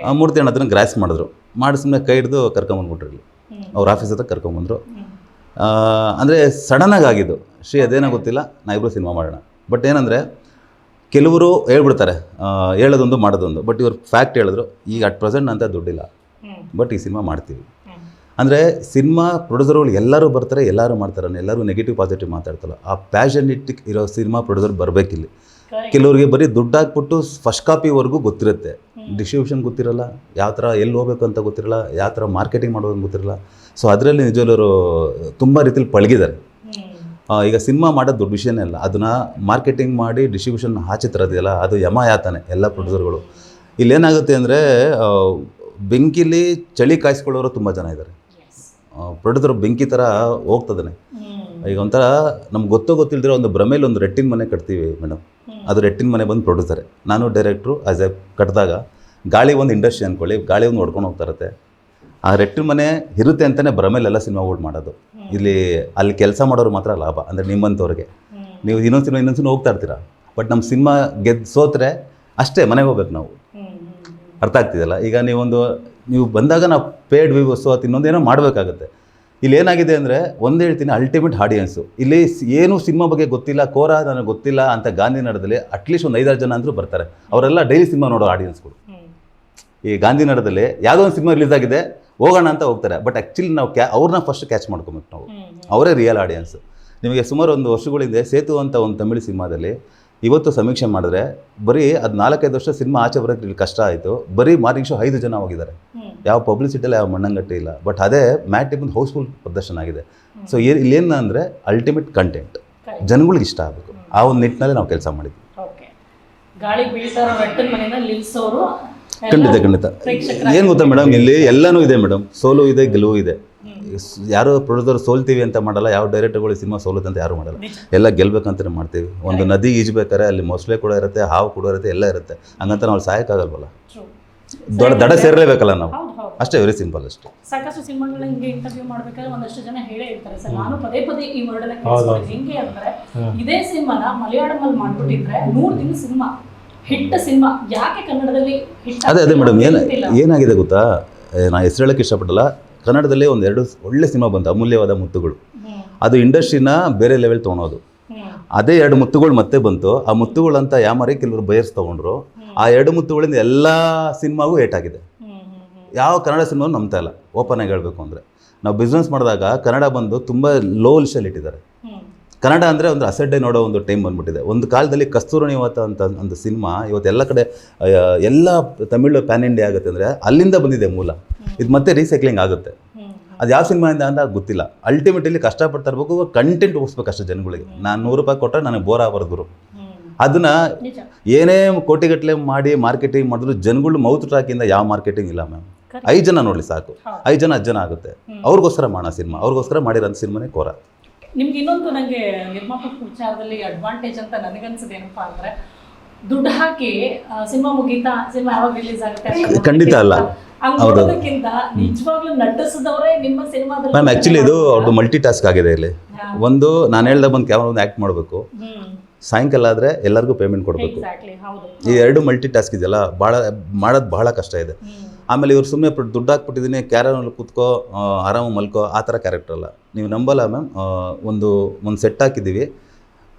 ಆ, ಮೂರ್ತಿ ಅಣ್ಣ ಅದನ್ನು ಗ್ರಾಸ್ ಮಾಡಿದ್ರು. ಮಾಡಿ ಸುಮ್ಮನೆ ಕೈ ಹಿಡಿದು ಕರ್ಕೊಂಬಂದ್ಬಿಟ್ರು ಅವ್ರ ಆಫೀಸ್ ಹತ್ರ ಕರ್ಕೊಂಬಂದರು. ಅಂದರೆ ಸಡನ್ನಾಗಿ ಆಗಿದ್ದು. ಶ್ರೀ ಅದೇನೋ ಗೊತ್ತಿಲ್ಲ. ನಾ ಇಬ್ಬರು ಸಿನಿಮಾ ಮಾಡೋಣ. ಬಟ್ ಏನಂದರೆ ಕೆಲವರು ಹೇಳ್ಬಿಡ್ತಾರೆ ಹೇಳೋದೊಂದು ಮಾಡೋದೊಂದು. ಬಟ್ ಇವ್ರು ಫ್ಯಾಕ್ಟ್ ಹೇಳಿದ್ರು ಈಗ ಅಟ್ ಪ್ರೆಸೆಂಟ್ ಅಂತ ದುಡ್ಡಿಲ್ಲ. ಬಟ್ ಈ ಸಿನಿಮಾ ಮಾಡ್ತೀವಿ. ಅಂದರೆ ಸಿನಿಮಾ ಪ್ರೊಡ್ಯೂಸರ್ಗಳು ಎಲ್ಲರೂ ಬರ್ತಾರೆ ಎಲ್ಲರೂ ಮಾಡ್ತಾರೆ ಎಲ್ಲರೂ ನೆಗೆಟಿವ್ ಪಾಸಿಟಿವ್ ಮಾತಾಡ್ತಲ್ಲ ಆ ಪ್ಯಾಷನಿಟಿಕ್ ಇರೋ ಸಿನಿಮಾ ಪ್ರೊಡ್ಯೂಸರ್ ಬರಬೇಕಿಲ್ಲಿ. ಇಲ್ಲಿ ಕೆಲವರಿಗೆ ಬರೀ ದುಡ್ಡು ಹಾಕ್ಬಿಟ್ಟು ಫಸ್ಟ್ ಕಾಪಿವರೆಗೂ ಗೊತ್ತಿರುತ್ತೆ. ಡಿಸ್ಟ್ರಿಬ್ಯೂಷನ್ ಗೊತ್ತಿರಲ್ಲ ಯಾವ ಥರ ಎಲ್ಲಿ ಹೋಗ್ಬೇಕು ಅಂತ ಗೊತ್ತಿರಲ್ಲ ಯಾವ ಥರ ಮಾರ್ಕೆಟಿಂಗ್ ಮಾಡೋದು ಅಂತ ಗೊತ್ತಿರಲ್ಲ. ಸೊ ಅದರಲ್ಲಿ ನಿಜವರು ತುಂಬ ರೀತಿಲಿ ಪಳಗಿದ್ದಾರೆ. ಈಗ ಸಿನಿಮಾ ಮಾಡೋದು ದೊಡ್ಡ ವಿಷಯನೇ ಅಲ್ಲ. ಅದನ್ನು ಮಾರ್ಕೆಟಿಂಗ್ ಮಾಡಿ ಡಿಸ್ಟ್ರಿಬ್ಯೂಷನ್ ಆಚೆ ತರೋದಿಲ್ಲ ಅದು ಯಮ ಯಾತನೆ ಎಲ್ಲ ಪ್ರೊಡ್ಯೂಸರ್ಗಳು. ಇಲ್ಲೇನಾಗುತ್ತೆ ಅಂದರೆ ಬೆಂಕಿಲಿ ಚಳಿ ಕಾಯಿಸ್ಕೊಳ್ಳೋರು ತುಂಬ ಜನ ಇದ್ದಾರೆ ಪ್ರೊಡ್ಯೂಸರ್ ಬೆಂಕಿ ಥರ ಹೋಗ್ತದಾನೆ. ಈಗ ಒಂಥರ ನಮ್ಗೆ ಗೊತ್ತೋ ಗೊತ್ತಿಲ್ದಿರೋ ಒಂದು ಭ್ರಮೇಲಿ ಒಂದು ರೆಟ್ಟಿನ ಮನೆ ಕಟ್ತೀವಿ ಮೇಡಮ್. ಅದು ರೆಟ್ಟಿನ ಮನೆ ಬಂದು ಪ್ರೊಡ್ಯೂಸರೇ. ನಾನು ಡೈರೆಕ್ಟ್ರು ಆ್ಯಸ್ ಎ ಕಟ್ಟಿದಾಗ ಗಾಳಿ ಒಂದು ಇಂಡಸ್ಟ್ರಿ ಅಂದ್ಕೊಳ್ಳಿ ಗಾಳಿ ಒಂದು ಹೊಡ್ಕೊಂಡು ಹೋಗ್ತಾ ಇರುತ್ತೆ. ಆ ರೆಟ್ಟಿನ ಮನೆ ಇರುತ್ತೆ ಅಂತಲೇ ಭ್ರಮೇಲೆಲ್ಲ ಸಿನಿಮಾಗಳು ಮಾಡೋದು. ಇಲ್ಲಿ ಅಲ್ಲಿ ಕೆಲಸ ಮಾಡೋರು ಮಾತ್ರ ಲಾಭ ಅಂದರೆ ನಿಮ್ಮಂಥವ್ರಿಗೆ ನೀವು ಇನ್ನೊಂದು ಸಿನಿಮಾ ಇನ್ನೊಂದು ಸಿನಿಮಾ ಹೋಗ್ತಾ ಇರ್ತೀರ? ಬಟ್ ನಮ್ಮ ಸಿನಿಮಾ ಗೆದ್ದು ಸೋತ್ರೆ ಅಷ್ಟೇ ಮನೆಗೆ ಹೋಗ್ಬೇಕು ನಾವು. ಅರ್ಥ ಆಗ್ತಿದೆಯಲ್ಲ? ಈಗ ನೀವೊಂದು ನೀವು ಬಂದಾಗ ನಾವು ಪೇಡ್ ವ್ಯೂವರ್ಸು ಅಥವಾ ಇನ್ನೊಂದೇನೋ ಮಾಡಬೇಕಾಗತ್ತೆ. ಇಲ್ಲಿ ಏನಾಗಿದೆ ಅಂದರೆ ಒಂದು ಹೇಳ್ತೀನಿ ಅಲ್ಟಿಮೇಟ್ ಆಡಿಯನ್ಸು ಇಲ್ಲಿ ಏನು ಸಿನಿಮಾ ಬಗ್ಗೆ ಗೊತ್ತಿಲ್ಲ ಕೋರ ನನಗೆ ಗೊತ್ತಿಲ್ಲ ಅಂತ ಗಾಂಧಿನಗರದಲ್ಲಿ ಅಟ್ಲೀಸ್ಟ್ ಒಂದು ಐದಾರು ಜನ ಅಂದರೂ ಬರ್ತಾರೆ. ಅವರೆಲ್ಲ ಡೈಲಿ ಸಿನಿಮಾ ನೋಡೋ ಆಡಿಯನ್ಸ್ಗಳು ಈ ಈ ಗಾಂಧಿನಗರದಲ್ಲಿ ಯಾವುದೋ ಒಂದು ಸಿನಿಮಾ ರಿಲೀಸ್ ಆಗಿದೆ ಹೋಗೋಣ ಅಂತ ಹೋಗ್ತಾರೆ. ಬಟ್ ಆ್ಯಕ್ಚುಲಿ ನಾವು ಕ್ಯಾ ಅವ್ರನ್ನ ಫಸ್ಟ್ ಕ್ಯಾಚ್ ಮಾಡ್ಕೊಬೇಕು ನಾವು. ಅವರೇ ರಿಯಲ್ ಆಡಿಯನ್ಸ್ ನಿಮಗೆ ಸುಮಾರು ಒಂದು ವರ್ಷಗಳಿಂದ ಸೇತು ಅಂತ ಒಂದು ತಮಿಳು ಸಿನಿಮಾದಲ್ಲಿ ಇವತ್ತು ಸಮೀಕ್ಷೆ ಮಾಡಿದ್ರೆ ಬರೀ ಅದು ನಾಲ್ಕೈದು ವರ್ಷ ಸಿನಿಮಾ ಆಚೆ ಬರೋಕ್ಕೆ ಇಲ್ಲಿ ಕಷ್ಟ ಆಯಿತು. ಬರೀ ಮಾರ್ನಿಂಗ್ ಶೋ ಐದು ಜನ ಹೋಗಿದ್ದಾರೆ. ಯಾವ ಪಬ್ಲಿಸಿಟಿಲ್ಲ ಯಾವ ಮಣ್ಣಂಗಟ್ಟಿ ಇಲ್ಲ. ಬಟ್ ಅದೇ ಮ್ಯಾಟ್ ಒಂದು ಹೌಸ್ಫುಲ್ ಪ್ರದರ್ಶನ ಆಗಿದೆ. ಸೊ ಇಲ್ಲೇನು ಅಂದರೆ ಅಲ್ಟಿಮೇಟ್ ಕಂಟೆಂಟ್. ಜನಗಳಿಗೆ ಇಷ್ಟ ಆಗಬೇಕು. ಆ ಒಂದು ನಿಟ್ಟಿನಲ್ಲಿ ನಾವು ಕೆಲಸ ಮಾಡಿದ್ವಿ. ಗಾಳಿ ಬೀಳ್ತಾರೋ ರಟ್ಟನ ಮನೆಯಿಂದ ಎಲ್ಲ ಖಂಡಿತ ಖಂಡಿತ. ಏನು ಗೊತ್ತಾ ಮೇಡಮ್ ಇಲ್ಲಿ ಎಲ್ಲನೂ ಇದೆ ಮೇಡಮ್ ಸೋಲು ಇದೆ ಗೆಲುವು ಇದೆ. ಸ್- ಯಾರು ಪ್ರೊಡ್ಯೂಸರ್ ಸೋಲ್ತೀವಿ ಅಂತ ಮಾಡಲ್ಲ ಯಾವ ಡೈರೆಕ್ಟರ್ಗಳು ಸಿನಿಮಾ ಸೋಲುತ್ತೆ ಅಂತ ಯಾರು ಮಾಡಲ್ಲ. ಎಲ್ಲ ಗೆಲ್ಬೇಕಂತಾನೆ ಮಾಡ್ತೀವಿ. ಒಂದು ನದಿ ಈಜ್ಬೇಕಾದ್ರೆ ಅಲ್ಲಿ ಮೊಸಳೆ ಕೂಡ ಇರುತ್ತೆ ಹಾವು ಕೂಡ ಇರುತ್ತೆ ಎಲ್ಲ ಇರುತ್ತೆ. ಹಂಗಂತ ನಾವು ಸಾಯಕ್ಕಾಗಲ್ವಲ್ಲ? True. ದೊಡ್ಡ ದಡ ಸೇರಲೇಬೇಕಲ್ಲ ನಾವು? ಹೌದು ಹೌದು. ಅಷ್ಟೇ ವೆರಿ ಸಿಂಪಲ್ ಅಷ್ಟೇ. ಸಾಕಷ್ಟು ಸಿನಿಮಾಗಳನ್ನ ಹಿಂಗೆ ಇಂಟರ್ವ್ಯೂ ಮಾಡ್ಬೇಕಾದ್ರೆ ಒಂದಷ್ಟು ಜನ ಹೇಳೇ ಇರ್ತಾರೆ ಸರ್ ನಾನು ಪದೇ ಪದೇ ಈ ವರ್ಡನ್ನ ಹೌದು. ಹಿಂಗೆ ಹೆಂಗೆ ಅಂದ್ರೆ ಇದೇ ಸಿನಿಮಾನ ಮಲಯಾಳಂ ಅಲ್ಲಿ ಮಾಡ್ಬಿಟ್ಟಿದ್ರೆ ನೂರು ದಿನ ಸಿನಿಮಾ. Hit cinema. ಯಾಕೆ ಕನ್ನಡದಲ್ಲಿ ಹಿಟ್ ಅದೇ ಅದೇ ಮೇಡಮ್ ಏನು ಏನಾಗಿದೆ ಗೊತ್ತಾ? ನಾ ಹೆಸರು ಹೇಳಕ್ಕೆ ಇಷ್ಟಪಡಲ್ಲ ಕನ್ನಡದಲ್ಲೇ ಒಂದು ಎರಡು ಒಳ್ಳೆ ಸಿನಿಮಾ ಬಂತು ಅಮೂಲ್ಯವಾದ ಮುತ್ತುಗಳು. ಅದು ಇಂಡಸ್ಟ್ರಿನ ಬೇರೆ ಲೆವೆಲ್ ತೊಗೊಳೋದು. ಅದೇ ಎರಡು ಮುತ್ತುಗಳು ಮತ್ತೆ ಬಂತು. ಆ ಮುತ್ತುಗಳಂತ ಯಾಮಾರಿ ಕೆಲವರು ಬಯರ್ಸ್ ತೊಗೊಂಡ್ರು. ಆ ಎರಡು ಮುತ್ತುಗಳಿಂದ ಎಲ್ಲ ಸಿನಿಮಾಗೂ ಏಟ್ ಆಗಿದೆ ಯಾವ ಕನ್ನಡ ಸಿನಿಮಾ ನಂಬ್ತಾ ಇಲ್ಲ. ಓಪನ್ ಆಗಿ ಹೇಳಬೇಕು ಅಂದರೆ. ನಾವು ಬಿಸ್ನೆಸ್ ಮಾಡಿದಾಗ ಕನ್ನಡ ಬಂದು ತುಂಬ ಲೋ ಲಿಸ್ಟಲ್ಲಿ ಇಟ್ಟಿದ್ದಾರೆ. ಕನ್ನಡ ಅಂದರೆ ಒಂದು ಅಸಡ್ಡೆ ನೋಡೋ ಒಂದು ಟೈಮ್ ಬಂದ್ಬಿಟ್ಟಿದೆ. ಒಂದು ಕಾಲದಲ್ಲಿ ಕಸ್ತೂರಿ ನಿವಾತ ಅಂತ ಒಂದು ಸಿನಿಮಾ ಇವತ್ತು ಎಲ್ಲ ಕಡೆ ಎಲ್ಲ ತಮಿಳು ಪ್ಯಾನ್ ಇಂಡಿಯಾ ಆಗುತ್ತೆ ಅಂದರೆ ಅಲ್ಲಿಂದ ಬಂದಿದೆ ಮೂಲ. ಇದು ಮತ್ತೆ ರೀಸೈಕ್ಲಿಂಗ್ ಆಗುತ್ತೆ. ಅದು ಯಾವ ಸಿನಿಮಾಯಿಂದ ಅಂತ ಗೊತ್ತಿಲ್ಲ. ಅಲ್ಟಿಮೇಟ್ಲಿ ಕಷ್ಟಪಡ್ತಾ ಇರಬೇಕು ಕಂಟೆಂಟ್ ಹೋಗಿಸ್ಬೇಕು ಅಷ್ಟೇ ಜನಗಳಿಗೆ. ನಾನು ನೂರು ರೂಪಾಯಿ ಕೊಟ್ಟರೆ ನನಗೆ ಬೋರ್ ಆಗಬಾರ್ದು ಗುರು. ಅದನ್ನು ಏನೇ ಕೋಟಿಗಟ್ಟಲೆ ಮಾಡಿ ಮಾರ್ಕೆಟಿಂಗ್ ಮಾಡಿದ್ರು ಜನಗಳು ಮೌತ್ ಟ್ರಾಕಿಂದ ಯಾವ ಮಾರ್ಕೆಟಿಂಗ್ ಇಲ್ಲ ಮ್ಯಾಮ್. ಐದು ಜನ ನೋಡಲಿ ಸಾಕು. ಐದು ಜನ ಹತ್ತು ಜನ ಆಗುತ್ತೆ. ಅವ್ರಿಗೋಸ್ಕರ ಮಾಡೋ ಸಿನಿಮಾ. ಅವ್ರಿಗೋಸ್ಕರ ಮಾಡಿರೋಂಥ ಸಿನಿಮಾನೇ ಕೋರ. ನಿಮ್ಗೆ ಇನ್ನೊಂದು ನನಗೆ ನಿರ್ಮಾಪಕ ವಿಚಾರದಲ್ಲಿ ಅಡ್ವಾಂಟೇಜ್ ಅಂತ ನನಗನ್ಸೋದು ಏನಪ್ಪಾ ಅಂದ್ರೆ ದುಡ್ಡು ಹಾಕಿ ಸಿನಿಮಾ ಮುಗೀತಾ ಸಿನಿಮಾ ಯಾವಾಗ ರಿಲೀಸ್ ಆಗುತ್ತೆ ಖಂಡಿತ ಅಲ್ಲ. ನಿಜವಾಗ್ಲೂ ನಟಿಸಿದವರೇ ನಿಮ್ಮ ಸಿನಿಮಾದಲ್ಲಿ ಮ್ಯಾಮ್ ಆ್ಯಕ್ಚುಲಿ ಇದು ಅವ್ರದ್ದು ಮಲ್ಟಿ ಟಾಸ್ಕ್ ಆಗಿದೆ ಇಲ್ಲಿ. ಒಂದು ನಾನು ಹೇಳ್ದೆ ಬಂದು ಕ್ಯಾಮ್ರಾ ಒಂದು ಆ್ಯಕ್ಟ್ ಮಾಡಬೇಕು. ಸಾಯಂಕಾಲ ಆದರೆ ಎಲ್ಲರಿಗೂ ಪೇಮೆಂಟ್ ಕೊಡಬೇಕು. ಈ ಎರಡು ಮಲ್ಟಿ ಟಾಸ್ಕ್ ಇದೆಯಲ್ಲ ಭಾಳ ಮಾಡೋದು ಬಹಳ ಕಷ್ಟ ಇದೆ. ಆಮೇಲೆ ಇವ್ರು ಸುಮ್ಮನೆ ದುಡ್ಡು ಹಾಕ್ಬಿಟ್ಟಿದ್ದೀನಿ ಕ್ಯಾರಲ್ಲಿ ಕೂತ್ಕೋ ಆರಾಮ ಆರಾಮಾಗಿ ಮಲ್ಕೋ ಆ ಥರ ಕ್ಯಾರೆಕ್ಟರ್ ಅಲ್ಲ. ನೀವು ನಂಬಲ್ಲ ಮ್ಯಾಮ್ ಒಂದು ಒಂದು ಸೆಟ್ ಹಾಕಿದ್ದೀವಿ.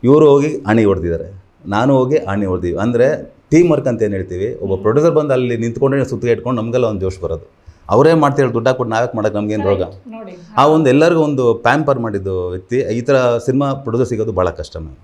ಇವರು ಹೋಗಿ ಆಣಿ ಹೊಡೆದಿದ್ದಾರೆ. ನಾನು ಹೋಗಿ ಆಣಿ ಹೊಡೆದೀವಿ. ಅಂದರೆ ಟೀಮ್ ವರ್ಕ್ ಅಂತ ಏನು ಹೇಳ್ತೀವಿ? ಒಬ್ಬ ಪ್ರೊಡ್ಯೂಸರ್ ಬಂದು ಅಲ್ಲಿ ನಿಂತ್ಕೊಂಡ್ರೆ ಸುತ್ತಿಗೆ ಇಟ್ಕೊಂಡು ನಮಗೆಲ್ಲ ಒಂದು ಜೋಶ್ ಬರೋದು. ಅವರೇ ಮಾಡ್ತೀವಿ ದುಡ್ಡು ಹಾಕ್ಬಿಟ್ಟು ನಾವ್ಯಾಕೆ ಮಾಡೋಕೆ ನಮಗೇನು ರೋಗ? ಆ ಒಂದು ಎಲ್ಲರಿಗೂ ಒಂದು ಪ್ಯಾಂಪರ್ ಮಾಡಿದ್ದು ವ್ಯಕ್ತಿ. ಈ ಥರ ಸಿನಿಮಾ ಪ್ರೊಡ್ಯೂಸರ್ ಸಿಗೋದು ಭಾಳ ಕಷ್ಟ ಮ್ಯಾಮ್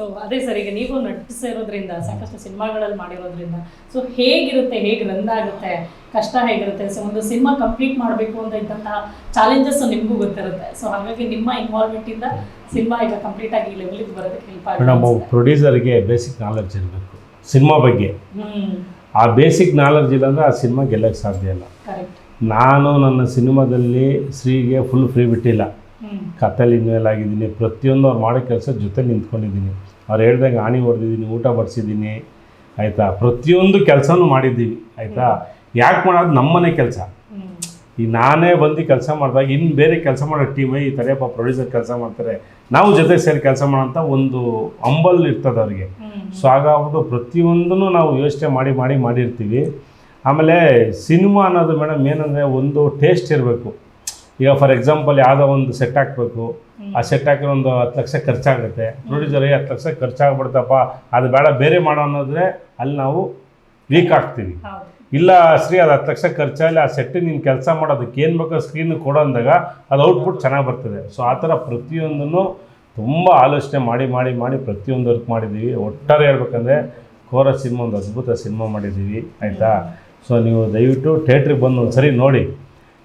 ಸೊ ಅದೇ ಸರ್ ಈಗ ನೀವು ನಟಿಸಿರೋದ್ರಿಂದ ಸಾಕಷ್ಟು ಸಿನಿಮಾಗಳಲ್ಲಿ ಮಾಡಿರೋದ್ರಿಂದ ಸೊ ಹೇಗಿರುತ್ತೆ ಹೇಗೆ ರನ್ ಆಗುತ್ತೆ ಕಷ್ಟ ಹೇಗಿರುತ್ತೆ? ಸೊ ಒಂದು ಸಿನಿಮಾ ಕಂಪ್ಲೀಟ್ ಮಾಡಬೇಕು ಅಂತ ಇದ್ದಂತಹ ಚಾಲೆಂಜಸ್ ನಿಮಗೂ ಗೊತ್ತಿರುತ್ತೆ. ಸೊ ಹಾಗಾಗಿ ನಿಮ್ಮ ಇನ್ವಾಲ್ವ್ಮೆಂಟ್ ಇಂದ ಸಿನಿಮಾ ಈಗ ಕಂಪ್ಲೀಟ್ ಆಗಿ ಈ ಲೆವೆಲ್ಗೆ ಬರೋದಕ್ಕೆ ಹೆಲ್ಪ್ ಮೇಡಮ್ ಆಗುತ್ತೆ ಪ್ರೊಡ್ಯೂಸರ್ಗೆ ಬೇಸಿಕ್ ನಾಲೆಡ್ಜ್ ಇರಬೇಕು. ಸಿನಿಮಾ ಬಗ್ಗೆ. ಆ ಬೇಸಿಕ್ ನಾಲೆಡ್ಜ್ ಇಲ್ಲಾಂದ್ರೆ ಆ ಸಿನಿಮಾ ಗೆಲ್ಲಕ್ಕೆ ಸಾಧ್ಯ ಇಲ್ಲ. ನಾನು ನನ್ನ ಸಿನಿಮಾದಲ್ಲಿ ಶ್ರೀಗೆ ಫುಲ್ ಫ್ರೀ ಬಿಟ್ಟಿಲ್ಲ. ಕತ್ತಲ್ಲಿ ಇನ್ವೇಲ್ ಆಗಿದ್ದೀನಿ. ಪ್ರತಿಯೊಂದು ಅವ್ರು ಮಾಡೋ ಕೆಲಸ ಜೊತೆ ನಿಂತ್ಕೊಂಡಿದ್ದೀನಿ. ಅವ್ರು ಹೇಳ್ದಂಗೆ ಆಣಿ ಹೊಡೆದಿದ್ದೀನಿ ಊಟ ಬಡಿಸಿದ್ದೀನಿ ಆಯಿತಾ? ಪ್ರತಿಯೊಂದು ಕೆಲಸನೂ ಮಾಡಿದ್ದೀವಿ ಆಯಿತಾ? ಯಾಕೆ ಮಾಡೋದು ನಮ್ಮನೆ ಕೆಲಸ? ಈ ನಾನೇ ಬಂದು ಕೆಲಸ ಮಾಡಿದಾಗ ಇನ್ನು ಬೇರೆ ಕೆಲಸ ಮಾಡೋ ಟೀಮೇ ಈ ಥರಪ್ಪ ಪ್ರೊಡ್ಯೂಸರ್ ಕೆಲಸ ಮಾಡ್ತಾರೆ. ನಾವು ಜೊತೆ ಸೇರಿ ಕೆಲಸ ಮಾಡೋಂಥ ಒಂದು ಅಂಬಲ್ ಇರ್ತದೆ ಅವ್ರಿಗೆ. ಸೊ ಹಾಗಾಗ್ಬಿಟ್ಟು ಪ್ರತಿಯೊಂದನ್ನು ನಾವು ಯೋಚನೆ ಮಾಡಿ ಮಾಡಿ ಮಾಡಿರ್ತೀವಿ. ಆಮೇಲೆ ಸಿನಿಮಾ ಅನ್ನೋದು ಮೇಡಮ್ ಏನಂದರೆ ಒಂದು ಟೇಸ್ಟ್ ಇರಬೇಕು. ಈಗ ಫಾರ್ ಎಕ್ಸಾಂಪಲ್ ಯಾವುದೋ ಒಂದು ಸೆಟ್ ಹಾಕಬೇಕು ಆ ಸೆಟ್ ಹಾಕಿರೋ ಒಂದು ಹತ್ತು ಲಕ್ಷ ಖರ್ಚಾಗುತ್ತೆ. ಪ್ರೊಡ್ಯೂಸರ್ ಹತ್ತು ಲಕ್ಷ ಖರ್ಚಾಗ್ಬಿಡ್ತಪ್ಪ ಅದು ಬೇಡ ಬೇರೆ ಮಾಡೋ ಅನ್ನೋದ್ರೆ ಅಲ್ಲಿ ನಾವು ವೀಕ್ ಹಾಕ್ತೀವಿ. ಇಲ್ಲ ಶ್ರೀ ಅದು ಹತ್ತು ಲಕ್ಷ ಖರ್ಚಾಗಲಿ ಆ ಸೆಟ್ ನೀನು ಕೆಲಸ ಮಾಡೋದಕ್ಕೆ ಏನು ಬೇಕೋ ಸ್ಕ್ರೀನ್ ಕೊಡೋ ಅಂದಾಗ ಅದು ಔಟ್ಪುಟ್ ಚೆನ್ನಾಗಿ ಬರ್ತದೆ. ಸೊ ಆ ಥರ ಪ್ರತಿಯೊಂದನ್ನು ತುಂಬ ಆಲೋಚನೆ ಮಾಡಿ ಮಾಡಿ ಮಾಡಿ ಪ್ರತಿಯೊಂದು ವರ್ಕ್ ಮಾಡಿದ್ದೀವಿ. ಒಟ್ಟಾರೆ ಹೇಳ್ಬೇಕಂದ್ರೆ ಕೋರ ಸಿನಿಮಾ ಒಂದು ಅದ್ಭುತ ಸಿನಿಮಾ ಮಾಡಿದ್ದೀವಿ. ಆಯಿತಾ? ಸೊ ನೀವು ದಯವಿಟ್ಟು ಥಿಯೇಟ್ರಿಗೆ ಬಂದು ಒಂದು ಸರಿ ನೋಡಿ.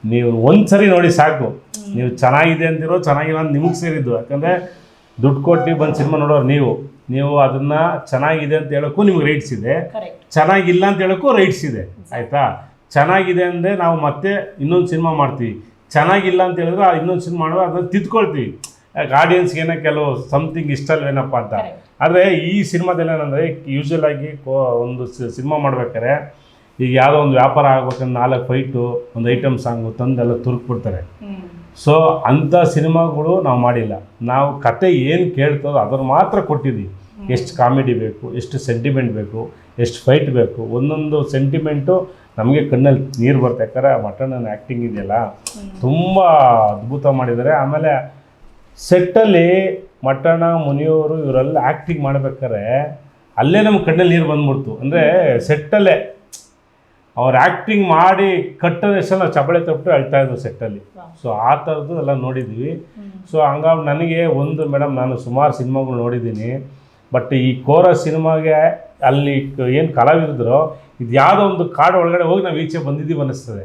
ನೀವು ಒಂದು ಸರಿ ನೋಡಿ ಸಾಕು. ನೀವು ಚೆನ್ನಾಗಿದೆ ಅಂತಿರೋ ಚೆನ್ನಾಗಿಲ್ಲ ಅಂತ ನಿಮ್ಗೆ ಸೇರಿದ್ದು. ಯಾಕಂದರೆ ದುಡ್ಡು ಕೊಟ್ಟು ಬಂದು ಸಿನಿಮಾ ನೋಡೋರು ನೀವು. ನೀವು ಅದನ್ನು ಚೆನ್ನಾಗಿದೆ ಅಂತ ಹೇಳೋಕ್ಕೂ ನಿಮ್ಗೆ ರೈಟ್ಸ್ ಇದೆ. ಚೆನ್ನಾಗಿಲ್ಲ ಅಂತ ಹೇಳೋಕ್ಕೂ ರೈಟ್ಸ್ ಇದೆ. ಆಯಿತಾ? ಚೆನ್ನಾಗಿದೆ ಅಂದರೆ ನಾವು ಮತ್ತೆ ಇನ್ನೊಂದು ಸಿನಿಮಾ ಮಾಡ್ತೀವಿ. ಚೆನ್ನಾಗಿಲ್ಲ ಅಂತ ಹೇಳಿದ್ರೆ ಆ ಇನ್ನೊಂದು ಸಿನಿಮಾ ಮಾಡುವಾಗ ಅದನ್ನು ತಿದ್ಕೊಳ್ತೀವಿ. ಯಾಕೆ ಆಡಿಯನ್ಸ್ಗೆ ಏನೋ ಕೆಲವು ಸಮಥಿಂಗ್ ಇಷ್ಟ ಅಲ್ವೇನಪ್ಪ ಅಂತ. ಆದರೆ ಈ ಸಿನಿಮಾದಲ್ಲಿ ಏನಂದರೆ ಯೂಶಲ್ ಆಗಿ ಕೋ- ಒಂದು ಸಿನಿಮಾ ಮಾಡ್ಬೇಕಾದ್ರೆ ಈಗ ಯಾವುದೋ ಒಂದು ವ್ಯಾಪಾರ ಆಗ್ಬೇಕಂದ್ರೆ ನಾಲ್ಕು ಫೈಟು ಒಂದು ಐಟಮ್ ಸಾಂಗು ತಂದೆಲ್ಲ ತುರುಕ್ಬಿಡ್ತಾರೆ. ಸೊ ಅಂಥ ಸಿನಿಮಾಗಳು ನಾವು ಮಾಡಿಲ್ಲ. ನಾವು ಕತೆ ಏನು ಕೇಳ್ತದೋ ಅದ್ರ ಮಾತ್ರ ಕೊಟ್ಟಿದ್ದೀವಿ. ಎಷ್ಟು ಕಾಮಿಡಿ ಬೇಕು ಎಷ್ಟು ಸೆಂಟಿಮೆಂಟ್ ಬೇಕು ಎಷ್ಟು ಫೈಟ್ ಬೇಕು ಒಂದೊಂದು ಸೆಂಟಿಮೆಂಟು ನಮಗೆ ಕಣ್ಣಲ್ಲಿ ನೀರು ಬರುತ್ತೆ. ಯಾಕಂದರೆ ಮಟನ್ ಆ್ಯಕ್ಟಿಂಗ್ ಇದೆಯಲ್ಲ ತುಂಬ ಅದ್ಭುತ ಮಾಡಿದ್ದಾರೆ. ಆಮೇಲೆ ಸೆಟ್ಟಲ್ಲಿ ಮಟ್ಟಣ ಮುನಿಯವರು ಇವರೆಲ್ಲ ಆ್ಯಕ್ಟಿಂಗ್ ಮಾಡ್ಬೇಕಾದ್ರೆ ಅಲ್ಲೇ ನಮ್ಮ ಕಣ್ಣಲ್ಲಿ ನೀರು ಬಂದ್ಬಿಡ್ತು. ಅಂದರೆ ಸೆಟ್ಟಲ್ಲೇ ಅವ್ರು ಆ್ಯಕ್ಟಿಂಗ್ ಮಾಡಿ ಕಟ್ಟದಷ್ಟು ನಾವು ಚಪಳೆ ತೊಟ್ಟು ಅಳ್ತಾ ಇದ್ದೆವು ಸೆಟ್ಟಲ್ಲಿ ಸೊ ಆ ಥರದ್ದು ಎಲ್ಲ ನೋಡಿದ್ವಿ. ಸೊ ಹಂಗಾಗಿ ನನಗೆ ಒಂದು ಮೇಡಮ್ ನಾನು ಸುಮಾರು ಸಿನಿಮಾಗಳು ನೋಡಿದ್ದೀನಿ. ಬಟ್ ಈ ಕೋರ ಸಿನಿಮಾಗೆ ಅಲ್ಲಿ ಏನು ಕಲಾವಿದ್ರು ಇದು ಯಾವುದೋ ಒಂದು ಕಾಡು ಒಳಗಡೆ ಹೋಗಿ ನಾವು ಈಚೆ ಬಂದಿದ್ದೀವಿ ಅನ್ನಿಸ್ತದೆ.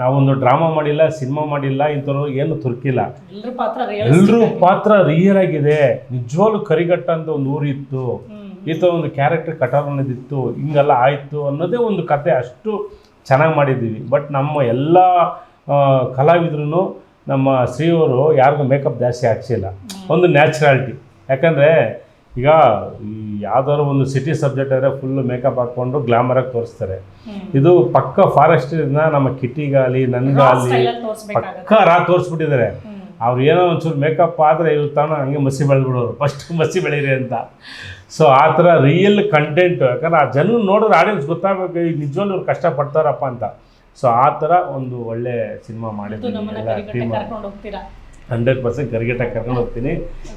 ನಾವೊಂದು ಡ್ರಾಮಾ ಮಾಡಿಲ್ಲ ಸಿನಿಮಾ ಮಾಡಿಲ್ಲ ಇಂಥವ್ರು ಏನು ತುರ್ಕಿಲ್ಲ. ಎಲ್ಲರೂ ಪಾತ್ರ ರಿಯಲ್ ಆಗಿದೆ. ನಿಜವಾಗ್ಲೂ ಕರಿಗಟ್ಟ ಅಂತ ಒಂದು ಊರು ಇತ್ತು ಈ ಥರ ಒಂದು ಕ್ಯಾರೆಕ್ಟರ್ ಕಟಾರ್ ಅನ್ನೋದಿತ್ತು ಹಿಂಗೆಲ್ಲ ಆಯಿತು ಅನ್ನೋದೇ ಒಂದು ಕತೆ ಅಷ್ಟು ಚೆನ್ನಾಗಿ ಮಾಡಿದ್ದೀವಿ. ಬಟ್ ನಮ್ಮ ಎಲ್ಲ ಕಲಾವಿದ್ರು ನಮ್ಮ ಸ್ತ್ರೀಯವರು ಯಾರಿಗೂ ಮೇಕಪ್ ಜಾಸ್ತಿ ಹಾಕ್ಸಿಲ್ಲ. ಒಂದು ನ್ಯಾಚುರಾಲಿಟಿ. ಯಾಕಂದರೆ ಈಗ ಯಾವ್ದಾದ್ರು ಒಂದು ಸಿಟಿ ಸಬ್ಜೆಕ್ಟ್ ಆದರೆ ಫುಲ್ಲು ಮೇಕಪ್ ಹಾಕ್ಕೊಂಡು ಗ್ಲಾಮರಾಗಿ ತೋರಿಸ್ತಾರೆ. ಇದು ಪಕ್ಕ ಫಾರೆಸ್ಟಿಂದ ನಮ್ಮ ಕಿಟ್ಟಿಗಾಲಿ ನನ್ಗಾಲಿ ಪಕ್ಕ ರಾ ತೋರಿಸ್ಬಿಟ್ಟಿದ್ದಾರೆ. ಅವ್ರು ಏನೋ ಒಂಚೂರು ಮೇಕಪ್ ಆದರೆ ಇವ್ರು ತಾನು ಹಂಗೆ ಮಸಿ ಬೆಳೆದ್ಬಿಡೋರು. ಫಸ್ಟ್ ಮಸಿ ಬೆಳೀರಿ ಅಂತ. ಸೊ ಆ ಥರ ರಿಯಲ್ ಕಂಟೆಂಟ್ ಯಾಕಂದ್ರೆ ಆ ಜನ ನೋಡಿದ್ರೆ ಆಡಿಯನ್ಸ್ ಗೊತ್ತಾಗಬೇಕು ಈಗ ನಿಜವಾಗ್ಲೂ ಇವ್ರು ಕಷ್ಟಪಡ್ತಾರಪ್ಪ ಅಂತ. ಸೊ ಆ ಥರ ಒಂದು ಒಳ್ಳೆ ಸಿನಿಮಾ ಮಾಡಿದ್ದೀನಿ. ಹಂಡ್ರೆಡ್ ಪರ್ಸೆಂಟ್ ಕರಿಗೆಟ್ಟಾಗಿ ಕರ್ಕೊಂಡು ಹೋಗ್ತೀನಿ.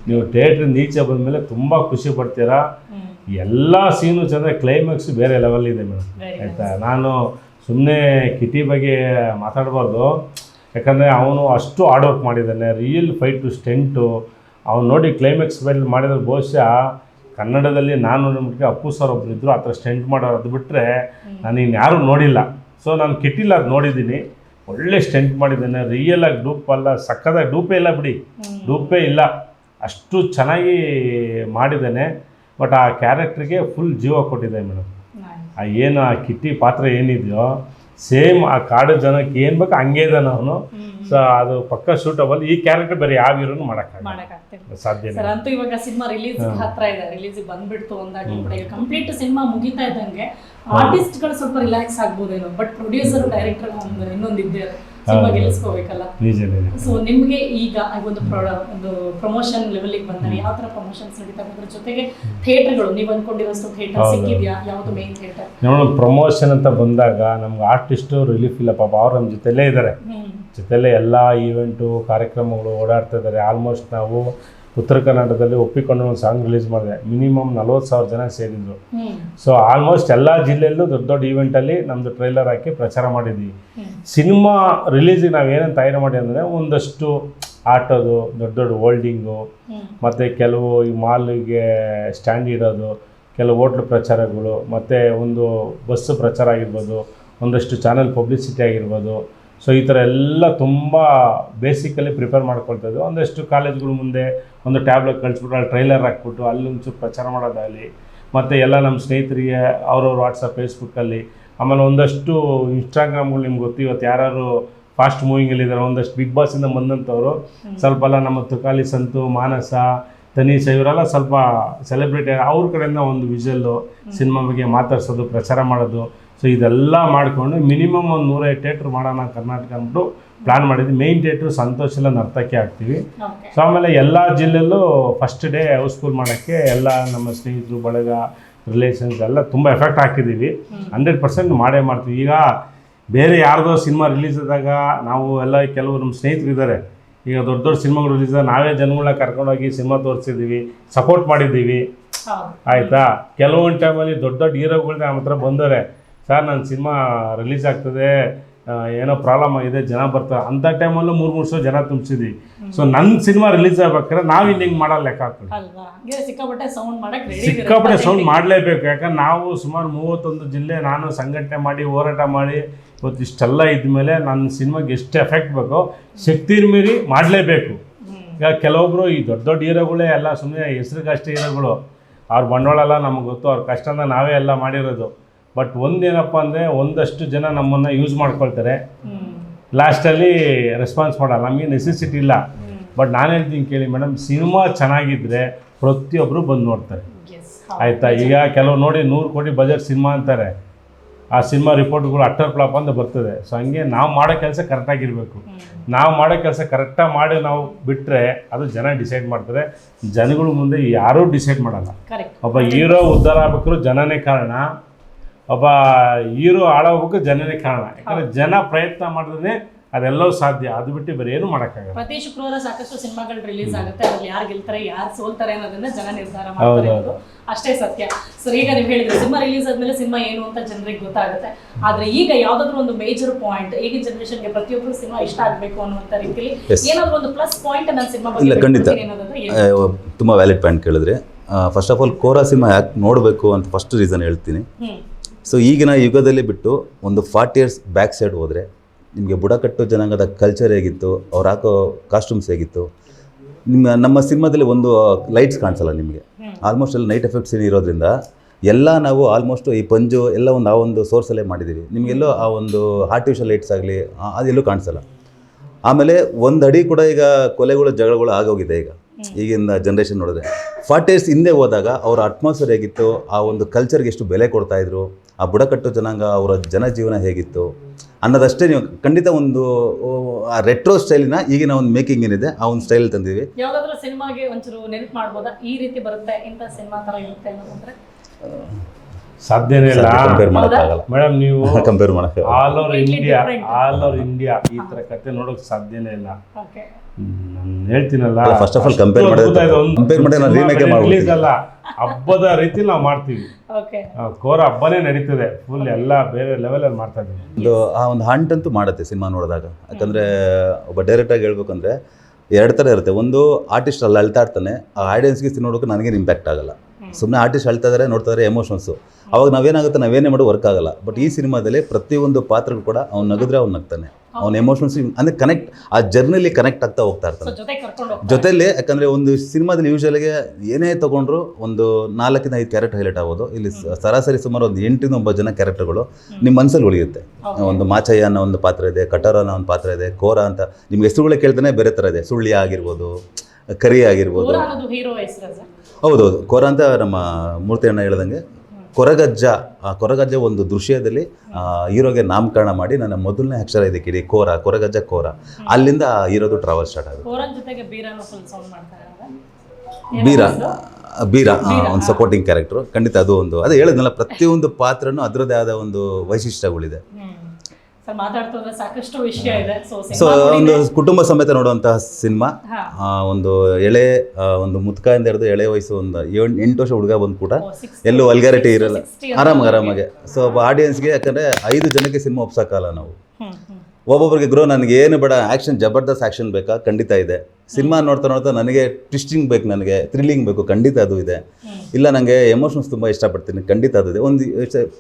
ನೀವು ಥಿಯೇಟ್ರಿಂದ ಬಂದ ಮೇಲೆ ತುಂಬ ಖುಷಿ ಪಡ್ತೀರಾ? ಎಲ್ಲ ಸೀನು ಚೆನ್ನಾಗಿ ಕ್ಲೈಮ್ಯಾಕ್ಸ್ ಬೇರೆ ಲೆವೆಲ್ ಇದೆ ಮೇಡಮ್. ಆಯಿತಾ? ನಾನು ಸುಮ್ಮನೆ ಕಿಟಿ ಬಗ್ಗೆ ಮಾತಾಡ್ಬಾರ್ದು. ಯಾಕಂದರೆ ಅವನು ಅಷ್ಟು ಹಾರ್ಡ್ ವರ್ಕ್ ಮಾಡಿದ್ದಾನೆ. ರಿಯಲ್ ಫೈಟು ಸ್ಟೆಂಟು ಅವ್ನು ನೋಡಿ ಕ್ಲೈಮ್ಯಾಕ್ಸ್ ಮೇಲೆ ಮಾಡಿದ್ರೆ ಬಹುಶಃ ಕನ್ನಡದಲ್ಲಿ ನಾನು ನೋಡ್ಬಿಟ್ಟು ಅಪ್ಪು ಸರ್ ಒಬ್ರು ಇದ್ದರು ಆ ಥರ ಸ್ಟೆಂಟ್ ಮಾಡೋರು ಅದು ಬಿಟ್ಟರೆ ನಾನು ಇನ್ನು ಯಾರೂ ನೋಡಿಲ್ಲ. ಸೊ ನಾನು ಕಿಟ್ಟಿಲ್ಲ ಅದು ನೋಡಿದ್ದೀನಿ. ಒಳ್ಳೆ ಸ್ಟೆಂಟ್ ಮಾಡಿದ್ದೇನೆ ರಿಯಲ್ ಆಗಿ ಡೂಪ್ ಅಲ್ಲ ಸಕ್ಕದಾಗಿ ಡೂಪೇ ಇಲ್ಲ ಬಿಡಿ. ಡೂಪೇ ಇಲ್ಲ. ಅಷ್ಟು ಚೆನ್ನಾಗಿ ಮಾಡಿದ್ದೇನೆ. ಬಟ್ ಆ ಕ್ಯಾರೆಕ್ಟ್ರಿಗೆ ಫುಲ್ ಜೀವ ಕೊಟ್ಟಿದೆ ಮೇಡಮ್. ಆ ಏನು ಆ ಕಿಟ್ಟಿ ಪಾತ್ರ ಏನಿದೆಯೋ ಸೇಮ್ ಆ ಕಾಡು ಜನಕ್ಕೆ ಏನು ಬೇಕು ಹಂಗೆ ಇದ್ದಾನೆ ಅವನು. ಸೊ ಅದು ಪಕ್ಕ ಸೂಟಬಲ್ ಈ ಕ್ಯಾರೆಕ್ಟರ್ ಬೇರೆ ಯಾವ ಹೀರೋನು ಮಾಡೋಕ್ಕಾಗಲ್ಲ ಸಾಧ್ಯ ಸರ್ ಅಂತೂ ಇವಾಗ ಸಿನಿಮಾ ರಿಲೀಸ್ ಹತ್ರ ಇದೆ. ರಿಲೀಸ್ ಬಂದ್ಬಿಡ್ತು ಅಂದಾಗ್ಲೂ ಕೂಡ ಈಗ ಕಂಪ್ಲೀಟ್ ಸಿನಿಮಾ ಮುಗಿತಾ ಇದ್ದಂಗೆ ಆರ್ಟಿಸ್ಟ್ಗಳು ಸ್ವಲ್ಪ ರಿಲ್ಯಾಕ್ಸ್ ಆಗ್ಬೋದೇನೋ ಬಟ್ ಪ್ರೊಡ್ಯೂಸರ್ ಡೈರೆಕ್ಟರ್ ಒಂದು ಇನ್ನೊಂದು ಇದ್ದೇ ಸಿನಿಮಾ ಗೆಲ್ಲಿಸ್ಕೋಬೇಕಲ್ಲ? ನಿಜ ನಿಜ. ಸೊ ನಿಮ್ಗೆ ಈಗ ಒಂದು ಒಂದು ಪ್ರಮೋಷನ್ ಲೆವೆಲ್ಗೆ ಬಂದಾಗ ಯಾವ ತರ ಪ್ರಮೋಷನ್ಸ್ ನಡೀತಾ ಅದ್ರ ಜೊತೆಗೆ ಥಿಯೇಟರ್ಗಳು ನೀವು ಅನ್ಕೊಂಡಿರೋಷ್ಟು ಥಿಯೇಟರ್. ಸಿಕ್ಕಿದ್ಯಾ? ಯಾವುದು ಮೇನ್ ಥಿಯೇಟರ್ ನೋಡೋಣ ಪ್ರಮೋಷನ್ ಅಂತ ಬಂದಾಗ ನಮ್ಗೆ ಆರ್ಟಿಸ್ಟ್ ರಿಲೀಫ್ ಇಲ್ಲ. ಪಾಪ ಅವ್ರು ನಮ್ಮ ಜೊತೆಲೇ ಇದ್ದಾರೆ. ಜೊತೆಲೇ ಎಲ್ಲ ಈವೆಂಟು ಕಾರ್ಯಕ್ರಮಗಳು ಓಡಾಡ್ತಾ ಇದ್ದಾರೆ. ಆಲ್ಮೋಸ್ಟ್ ನಾವು ಉತ್ತರ ಕರ್ನಾಟಕದಲ್ಲಿ ಒಪ್ಪಿಕೊಂಡು ಒಂದು ಸಾಂಗ್ ರಿಲೀಸ್ ಮಾಡಿದೆ. ಮಿನಿಮಮ್ ನಲ್ವತ್ತು ಸಾವಿರ ಜನ ಸೇರಿದ್ರು. ಸೊ ಆಲ್ಮೋಸ್ಟ್ ಎಲ್ಲ ಜಿಲ್ಲೆಯಲ್ಲೂ ದೊಡ್ಡ ದೊಡ್ಡ ಈವೆಂಟಲ್ಲಿ ನಮ್ಮದು ಟ್ರೈಲರ್ ಹಾಕಿ ಪ್ರಚಾರ ಮಾಡಿದ್ವಿ. ಸಿನಿಮಾ ರಿಲೀಸಿಗೆ ನಾವು ಏನೇನು ತಯಾರು ಮಾಡಿ ಅಂದರೆ ಒಂದಷ್ಟು ಆಟೋದು ದೊಡ್ಡ ದೊಡ್ಡ ಹೋಲ್ಡಿಂಗು ಮತ್ತು ಕೆಲವು ಈ ಮಾಲಿಗೆ ಸ್ಟ್ಯಾಂಡ್ ಇಡೋದು ಕೆಲವು ಹೋಟ್ಲ್ ಪ್ರಚಾರಗಳು ಮತ್ತು ಒಂದು ಬಸ್ ಪ್ರಚಾರ ಆಗಿರ್ಬೋದು ಒಂದಷ್ಟು ಚಾನಲ್ ಪಬ್ಲಿಸಿಟಿ ಆಗಿರ್ಬೋದು. ಸೊ ಈ ಥರ ಎಲ್ಲ ತುಂಬ ಬೇಸಿಕಲಿ ಪ್ರಿಪೇರ್ ಮಾಡ್ಕೊಳ್ತಾ ಇದ್ವಿ. ಒಂದಷ್ಟು ಕಾಲೇಜ್ಗಳು ಮುಂದೆ ಒಂದು ಟ್ಯಾಬ್ಲೆಟ್ ಕಳಿಸ್ಬಿಟ್ಟು ಅಲ್ಲಿ ಟ್ರೈಲರ್ ಹಾಕ್ಬಿಟ್ಟು ಅಲ್ಲಿ ಒಂಚೂರು ಪ್ರಚಾರ ಮಾಡೋದಾಗಲಿ ಮತ್ತು ಎಲ್ಲ ನಮ್ಮ ಸ್ನೇಹಿತರಿಗೆ ಅವ್ರವ್ರ ವಾಟ್ಸಪ್ ಫೇಸ್ಬುಕ್ಕಲ್ಲಿ ಆಮೇಲೆ ಒಂದಷ್ಟು ಇನ್ಸ್ಟಾಗ್ರಾಮ್ಗಳು ನಿಮ್ಗೆ ಗೊತ್ತು ಇವತ್ತು ಯಾರು ಫಾಸ್ಟ್ ಮೂವಿಂಗಲ್ಲಿದ್ದಾರೆ ಒಂದಷ್ಟು ಬಿಗ್ ಬಾಸಿಂದ ಬಂದಂಥವ್ರು ಸ್ವಲ್ಪ ಎಲ್ಲ ನಮ್ಮ ತುಕಾಲಿ ಸಂತು ಮಾನಸ ತನೀಷ ಇವರೆಲ್ಲ ಸ್ವಲ್ಪ ಸೆಲೆಬ್ರಿಟಿ ಅವ್ರ ಕಡೆಯಿಂದ ಒಂದು ವಿಜಲ್ಲು ಸಿನಿಮಾ ಬಗ್ಗೆ ಮಾತಾಡ್ಸೋದು ಪ್ರಚಾರ ಮಾಡೋದು. ಸೊ ಇದೆಲ್ಲ ಮಾಡಿಕೊಂಡು ಮಿನಿಮಮ್ ಒಂದು ನೂರೈದು ಥಿಯೇಟ್ರ್ ಮಾಡೋಣ ಕರ್ನಾಟಕ ಅಂದ್ಬಿಟ್ಟು ಪ್ಲ್ಯಾನ್ ಮಾಡಿದ್ವಿ. ಮೇಯ್ನ್ ಥಿಯೇಟ್ರು ಸಂತೋಷೆಲ್ಲ ನರ್ತಕ್ಕೆ ಹಾಕ್ತೀವಿ ಸೊ ಆಮೇಲೆ ಎಲ್ಲ ಜಿಲ್ಲೆಯಲ್ಲೂ ಫಸ್ಟ್ ಡೇ ಹೌಸ್ಫುಲ್ ಮಾಡೋಕ್ಕೆ ಎಲ್ಲ ನಮ್ಮ ಸ್ನೇಹಿತರು ಬಳಗ ರಿಲೇಷನ್ಸ್ ಎಲ್ಲ ತುಂಬ ಎಫೆಕ್ಟ್ ಹಾಕಿದ್ದೀವಿ ಹಂಡ್ರೆಡ್ ಪರ್ಸೆಂಟ್ ಮಾಡೇ ಮಾಡ್ತೀವಿ. ಈಗ ಬೇರೆ ಯಾರ್ದೋ ಸಿನಿಮಾ ರಿಲೀಸ್ ಆದಾಗ ನಾವು ಎಲ್ಲ ಕೆಲವು ನಮ್ಮ ಸ್ನೇಹಿತರು ಇದ್ದಾರೆ ಈಗ ದೊಡ್ಡ ದೊಡ್ಡ ಸಿನಿಮಾಗಳು ರಿಲೀಸ್ ಆದ ನಾವೇ ಜನಗಳನ್ನ ಕರ್ಕೊಂಡೋಗಿ ಸಿನಿಮಾ ತೋರಿಸಿದ್ದೀವಿ ಸಪೋರ್ಟ್ ಮಾಡಿದ್ದೀವಿ ಆಯಿತಾ? ಕೆಲವೊಂದು ಟೈಮಲ್ಲಿ ದೊಡ್ಡ ದೊಡ್ಡ ಹೀರೋಗಳನ್ನ ನಮ್ಮ ಹತ್ರ ಬಂದವ್ರೆ. ಸರ್ ನನ್ನ ಸಿನಿಮಾ ರಿಲೀಸ್ ಆಗ್ತದೆ. ಏನೋ ಪ್ರಾಬ್ಲಮ್ ಆಗಿದೆ ಜನ ಬರ್ತಾರೆ ಅಂಥ ಟೈಮಲ್ಲೂ ಮೂರು ಮೂರು ಸಾವಿರ ಜನ ತುಂಬಿಸಿದ್ವಿ. ಸೊ ನನ್ನ ಸಿನಿಮಾ ರಿಲೀಸ್ ಆಗ್ಬೇಕಾದ್ರೆ ನಾವು ಇಲ್ಲಿ ಹಿಂಗೆ ಮಾಡೋ ಲೆಕ್ಕ ಹಾಕ್ತೀವಿ ಸಿಕ್ಕಾಪಟ್ಟೆ ಸೌಂಡ್ ಮಾಡಲೇಬೇಕು. ಯಾಕಂದ್ರೆ ನಾವು ಸುಮಾರು ಮೂವತ್ತೊಂದು ಜಿಲ್ಲೆ ನಾನು ಸಂಘಟನೆ ಮಾಡಿ ಹೋರಾಟ ಮಾಡಿ ಇವತ್ತು ಇಷ್ಟೆಲ್ಲ ಇದ್ಮೇಲೆ ನನ್ನ ಸಿನಿಮಾಗೆ ಎಷ್ಟು ಎಫೆಕ್ಟ್ ಬೇಕೋ ಶಕ್ತಿ ಮೀರಿ ಮಾಡಲೇಬೇಕು. ಈಗ ಕೆಲವೊಬ್ರು ಈ ದೊಡ್ಡ ದೊಡ್ಡ ಹೀರೋಗಳೇ ಎಲ್ಲ ಸುಮ್ಮನೆ ಹೆಸ್ರಿಗಷ್ಟೇ ಹೀರೋಗಳು. ಅವ್ರ ಬಂಡವಾಳ ಎಲ್ಲ ನಮ್ಗೆ ಗೊತ್ತು ಅವ್ರ ಕಷ್ಟನ ನಾವೇ ಎಲ್ಲ ಮಾಡಿರೋದು. ಬಟ್ ಒಂದೇನಪ್ಪ ಅಂದರೆ ಒಂದಷ್ಟು ಜನ ನಮ್ಮನ್ನು ಯೂಸ್ ಮಾಡ್ಕೊಳ್ತಾರೆ. ಲಾಸ್ಟಲ್ಲಿ ರೆಸ್ಪಾನ್ಸ್ ಮಾಡೋಲ್ಲ. ನಮಗೆ ನೆಸೆಸಿಟಿ ಇಲ್ಲ. ಬಟ್ ನಾನು ಹೇಳ್ತೀನಿ ಕೇಳಿ ಮೇಡಮ್ ಸಿನಿಮಾ ಚೆನ್ನಾಗಿದ್ದರೆ ಪ್ರತಿಯೊಬ್ಬರು ಬಂದು ನೋಡ್ತಾರೆ. ಆಯಿತಾ? ಈಗ ಕೆಲವು ನೋಡಿ ನೂರು ಕೋಟಿ ಬಜೆಟ್ ಸಿನಿಮಾ ಅಂತಾರೆ. ಆ ಸಿನಿಮಾ ರಿಪೋರ್ಟ್ಗಳು ಅಟ್ಟರ್ ಫ್ಲಾಪ್ ಅಂತ ಬರ್ತದೆ. ಸೊ ಹಂಗೆ ನಾವು ಮಾಡೋ ಕೆಲಸ ಕರೆಕ್ಟಾಗಿರಬೇಕು ನಾವು ಮಾಡೋ ಕೆಲಸ ಕರೆಕ್ಟಾಗಿ ಮಾಡಿ ನಾವು ಬಿಟ್ಟರೆ ಅದು ಜನ ಡಿಸೈಡ್ ಮಾಡ್ತಾರೆ. ಜನಗಳ ಮುಂದೆ ಯಾರೂ ಡಿಸೈಡ್ ಮಾಡಲ್ಲ. ಒಬ್ಬ ಹೀರೋ ಉದ್ಧಾರ ಆಗ್ಬೇಕಾದ್ರೂ ಜನನೇ ಕಾರಣ. ಒಬ್ಬ ಹೀರೋ ಹಾಳಾಗ್ಬೇಕು ಜನರೇ ಕಾರಣ. ಯಾಕಂದ್ರೆ ಜನ ಪ್ರಯತ್ನ ಮಾಡಿದ್ರೆ ಅದೆಲ್ಲವೂ ಸಾಧ್ಯ. ಅದು ಬಿಟ್ಟು ಬೇರೆ ಏನು ಮಾಡೋಕ್ಕಾಗಲ್ಲ. ಪ್ರತಿ ಶುಕ್ರವಾರ ಸಾಕಷ್ಟು ಸಿನಿಮಾಗಳು ರಿಲೀಸ್ ಆಗುತ್ತೆ. ಅದ್ರಲ್ಲಿ ಯಾರು ಗೆಲ್ತಾರೆ ಯಾರು ಸೋಲ್ತಾರೆ ಅನ್ನೋದನ್ನ ಜನ ನಿರ್ಧಾರ ಮಾಡ್ತಾರೆ ಅಷ್ಟೇ ಸತ್ಯ. ಸರ್ ಈಗ ನೀವು ಹೇಳಿದ್ರೆ ಸಿನಿಮಾ ರಿಲೀಸ್ ಆದ್ಮೇಲೆ ಸಿನಿಮಾ ಏನು ಅಂತ ಜನರಿಗೆ ಗೊತ್ತಾಗುತ್ತೆ. ಆದ್ರೆ ಈಗ ಯಾವ್ದಾದ್ರು ಒಂದು ಮೇಜರ್ ಪಾಯಿಂಟ್ ಈಗಿನ ಜನರೇಷನ್ಗೆ ಪ್ರತಿಯೊಬ್ಬರು ಸಿನಿಮಾ ಇಷ್ಟ ಆಗ್ಬೇಕು ಅನ್ನುವಂತ ರೀತಿಯಲ್ಲಿ. ಏನಾದ್ರು ಒಂದು ಪ್ಲಸ್ ಪಾಯಿಂಟ್ ನನ್ನ ಸಿನಿಮಾ ಇಲ್ಲ, ಬಗ್ಗೆ ಖಂಡಿತ. ತುಂಬಾ? ವ್ಯಾಲಿಡ್ ಪಾಯಿಂಟ್ ಕೇಳಿದ್ರೆ. First of all Kora cinema ಯಾಕೆ ನೋಡಬೇಕು ಅಂತ ಫಸ್ಟ್ ರೀಸನ್ ಹೇಳ್ತೀನಿ. ಹ್ಮ್. ಸೊ ಈಗಿನ ಯುಗದಲ್ಲಿ ಬಿಟ್ಟು ಒಂದು ಫಾರ್ಟಿ ಇಯರ್ಸ್ ಬ್ಯಾಕ್ ಸೈಡ್ ಹೋದರೆ ನಿಮಗೆ ಬುಡಕಟ್ಟು ಜನಾಂಗದ ಕಲ್ಚರ್ ಹೇಗಿತ್ತು ಅವ್ರು ಹಾಕೋ ಕಾಸ್ಟ್ಯೂಮ್ಸ್ ಹೇಗಿತ್ತು? ನಿಮ್ಮ ನಮ್ಮ ಸಿನಿಮಾದಲ್ಲಿ ಒಂದು ಲೈಟ್ಸ್ ಕಾಣಿಸಲ್ಲ ನಿಮಗೆ? ಆಲ್ಮೋಸ್ಟ್ ಎಲ್ಲ ನೈಟ್ ಎಫೆಕ್ಟ್ಸ್ ಇರೋದ್ರಿಂದ ಎಲ್ಲ ನಾವು ಆಲ್ಮೋಸ್ಟ್ ಈ ಪಂಜು ಎಲ್ಲ ಒಂದು ಆ ಒಂದು ಸೋರ್ಸಲ್ಲೇ ಮಾಡಿದ್ದೀವಿ ನಿಮಗೆಲ್ಲೋ ಆ ಒಂದು ಆರ್ಟಿಫಿಷಿಯಲ್ ಲೈಟ್ಸ್ ಆಗಲಿ ಅದೆಲ್ಲೂ ಕಾಣಿಸಲ್ಲ. ಆಮೇಲೆ ಒಂದು ಅಡಿ ಕೂಡ ಈಗ ಕೊಲೆಗಳು ಜಗಳಗಳು ಆಗೋಗಿದೆ ಈಗ. ಈಗಿನ ಜನ್ರೇಷನ್ ನೋಡಿದ್ರೆ ಫಾರ್ಟಿ ಇಯರ್ಸ್ ಹಿಂದೆ ಹೋದಾಗ ಅವರ ಅಟ್ಮಾಸ್ಫಿಯರ್ ಹೇಗಿತ್ತು ಆ ಒಂದು ಕಲ್ಚರ್ಗೆ ಎಷ್ಟು ಬೆಲೆ ಕೊಡ್ತಾ ಇದ್ರು ಆ ಬುಡಕಟ್ಟು ಜನಾಂಗ ಅವರ ಜನಜೀವನ ಹೇಗಿತ್ತು ಅನ್ನೋದಷ್ಟೇ ನೀವು ಖಂಡಿತ ಒಂದು ಆ ರೆಟ್ರೋ ಸ್ಟೈಲಿನ ಈಗಿನ ಒಂದು ಮೇಕಿಂಗ್ ಏನಿದೆ ಆ ಒಂದು ಸ್ಟೈಲ್ ತಂದಿದ್ವಿ ಯಾವ್ದಾದ್ರು ಸಿನಿಮಾಗೆ ಒಂಚೂರು ನೆನಪು ಮಾಡ್ಬೋದಾ? ಈ ರೀತಿ ಬರುತ್ತೆ ಇಂಥ ಸಿನಿಮಾ ಥರ ಇರುತ್ತೆ ಅನ್ನೋದಂದ್ರೆ? ಸಾಧ್ಯನೇ ಇಲ್ಲ. ಕಂಪೇರ್ ಮಾಡೋಕ್ಕಾಗಲ್ಲ. ಮೇಡಮ್ ನೀವು ಕಂಪೇರ್ ಮಾಡೋಕ್ಕೆ all over India all over India ಈ ತರ ಕತೆ ನೋಡೋಕೆ ಸಾಧ್ಯನೇ ಇಲ್ಲ. ಓಕೆ ನಾನು ಹೇಳ್ತೀನಲ್ಲ. ಫಸ್ಟ್ ಆಫ್ ಆಲ್ ಕಂಪೇರ್ ಮಾಡೋದು ಮಾಡಿದ್ರೆ. Compare ಮಾಡಿ ನಾನು ಏ ಮಾಡ್ಬಿಡ್ತೀನಿ. ಅಲ್ಲ. ಹಬ್ಬದ ರೀತಿ ನಾವು ಮಾಡ್ತೀವಿ. ಓಕೆ ಕೋರ ಹಬ್ಬನೇ ನಡೀತದೆ. ಫುಲ್ ಎಲ್ಲ ಬೇರೆ ಲೆವೆಲಲ್ಲಿ ಮಾಡ್ತಾ ಇದ್ದೀವಿ. ಒಂದು ಆ ಒಂದು ಹಂಟ್ ಅಂತೂ ಮಾಡುತ್ತೆ ಸಿನಿಮಾ ನೋಡಿದಾಗ. ಯಾಕಂದರೆ ಒಬ್ಬ ಡೈರೆಕ್ಟಾಗಿ ಹೇಳ್ಬೇಕಂದ್ರೆ ಎರಡು ಥರ ಇರುತ್ತೆ. ಒಂದು ಆರ್ಟಿಸ್ಟ್ ಅಲ್ಲಿ ಅಳ್ತಾ ಇರ್ತಾನೆ. ಆ ಆಡಿಯನ್ಸ್ಗೆ ನೋಡೋಕೆ ನನಗೇನು ಇಂಪ್ಯಾಕ್ಟ್ ಆಗಲ್ಲ. ಸುಮ್ಮನೆ ಆರ್ಟಿಸ್ಟ್ ಅಳ್ತಾ ಇದ್ದಾರೆ ನೋಡ್ತಾ ಇದ್ದಾರೆ ಎಮೋಷನ್ಸು ಅವಾಗ ನಾವೇನಾಗುತ್ತೆ ನಾವೇನೇ ಮಾಡೋ ವರ್ಕ್ ಆಗಲ್ಲ. ಬಟ್ ಈ ಸಿನಿಮಾದಲ್ಲಿ ಪ್ರತಿಯೊಂದು ಪಾತ್ರಗಳು ಕೂಡ ಅವ್ನು ನಗಿದ್ರೆ ಅವ್ನು ನಗ್ತಾನೆ. ಅವ್ನ ಎಮೋಷನ್ಸ್ ಅಂದರೆ ಕನೆಕ್ಟ್ ಆ ಜರ್ನಲ್ಲಿ ಕನೆಕ್ಟ್ ಆಗ್ತಾ ಹೋಗ್ತಾ ಇರ್ತಾನೆ. ಜೊತೆಲಿ ಯಾಕಂದರೆ ಒಂದು ಸಿನಿಮಾದಲ್ಲಿ ಯೂಶಲಿಗೆ ಏನೇ ತೊಗೊಂಡ್ರು ಒಂದು ನಾಲ್ಕಿಂದ ಐದು ಕ್ಯಾರೆಕ್ಟರ್ ಹೈಲೈಟ್ ಆಗೋದು ಇಲ್ಲಿ ಸರಾಸರಿ ಸುಮಾರು ಒಂದು ಎಂಟಿಂದ ಒಂಬತ್ತು ಜನ ಕ್ಯಾರೆಕ್ಟರ್ಗಳು ನಿಮ್ಮ ಮನಸ್ಸಲ್ಲಿ ಉಳಿಯುತ್ತೆ. ಒಂದು ಮಾಚಯ್ಯ ಅನ್ನೋ ಒಂದು ಪಾತ್ರ ಇದೆ ಕಟರ ಅನ್ನೋ ಒಂದು ಪಾತ್ರ ಇದೆ ಕೋರ ಅಂತ ನಿಮ್ಗೆ ಹೆಸರುಗಳೇ ಕೇಳ್ತಾನೆ ಬೇರೆ ಥರ ಇದೆ. ಸುಳ್ಳಿ ಆಗಿರ್ಬೋದು ಕರಿ ಆಗಿರ್ಬೋದು. ಹೌದೌದು. ಕೋರ ಅಂತ ನಮ್ಮ ಮೂರ್ತಿ ಅಣ್ಣ ಹೇಳ್ದಂಗೆ ಕೊರಗಜ್ಜ ಆ ಕೊರಗಜ್ಜ ಒಂದು ದೃಶ್ಯದಲ್ಲಿ ಹೀರೋಗೆ ನಾಮಕರಣ ಮಾಡಿ ನನ್ನ ಮೊದಲನೇ ಅಕ್ಷರ ಇದಕ್ಕೆ ಇಡಿ ಕೋರ ಕೊರಗಜ್ಜ ಕೋರ. ಅಲ್ಲಿಂದ ಹೀರೋದು ಟ್ರಾವೆಲ್ ಸ್ಟಾರ್ಟ್ ಆಗುತ್ತೆ. ಬೀರ ಬೀರ ಒಂದು ಸಪೋರ್ಟಿಂಗ್ ಕ್ಯಾರೆಕ್ಟರ್ ಖಂಡಿತ ಅದು ಒಂದು ಅದೇ ಹೇಳಿದ್ನಲ್ಲ ಪ್ರತಿಯೊಂದು ಪಾತ್ರನೂ ಅದರದ್ದೇ ಆದ ಒಂದು ವೈಶಿಷ್ಟ್ಯಗಳಿದೆ. ಸರ್ ಸಾಕಷ್ಟು ವಿಷಯ ಇದೆ. ಸೊ ಒಂದು ಕುಟುಂಬ ಸಮೇತ ನೋಡುವಂತಹ ಸಿನಿಮಾ. ಒಂದು ಎಳೆ ಒಂದು ಮುತ್ಕಾಯಿಂದ ಹಿಡಿದು ಎಳೆ ವಯಸ್ಸು ಒಂದು ಎಂಟು ವರ್ಷ ಹುಡುಗ ಬಂದು ಕೂಡ ಎಲ್ಲೂ ವಲ್ಗಾರಿಟಿ ಇರಲ್ಲ. ಆರಾಮಾಗಿ ಆರಾಮಾಗೆ. ಸೊ ಒಬ್ಬ ಆಡಿಯನ್ಸ್ಗೆ ಯಾಕಂದ್ರೆ ಐದು ಜನಕ್ಕೆ ಸಿನಿಮಾ ಒಪ್ಸೋಕ್ಕಲ್ಲ ನಾವು. ಒಬ್ಬೊಬ್ಬರಿಗೆ ಗ್ರೋ ನನಗೆ ಏನು ಬೇಡ ಆ್ಯಕ್ಷನ್ ಜಬರ್ದಸ್ತ್ ಆ್ಯಕ್ಷನ್ ಬೇಕಾ? ಖಂಡಿತ ಇದೆ. ಸಿನಿಮಾ ನೋಡ್ತಾ ನೋಡ್ತಾ ನನಗೆ ಟ್ವಿಸ್ಟಿಂಗ್ ಬೇಕು ನನಗೆ ಥ್ರಿಲ್ಲಿಂಗ್ ಬೇಕು ಖಂಡಿತ ಅದು ಇದೆ. ಇಲ್ಲ ನನಗೆ ಎಮೋಷನ್ಸ್ ತುಂಬ ಇಷ್ಟಪಡ್ತೀನಿ ಖಂಡಿತ ಅದು ಇದೆ. ಒಂದು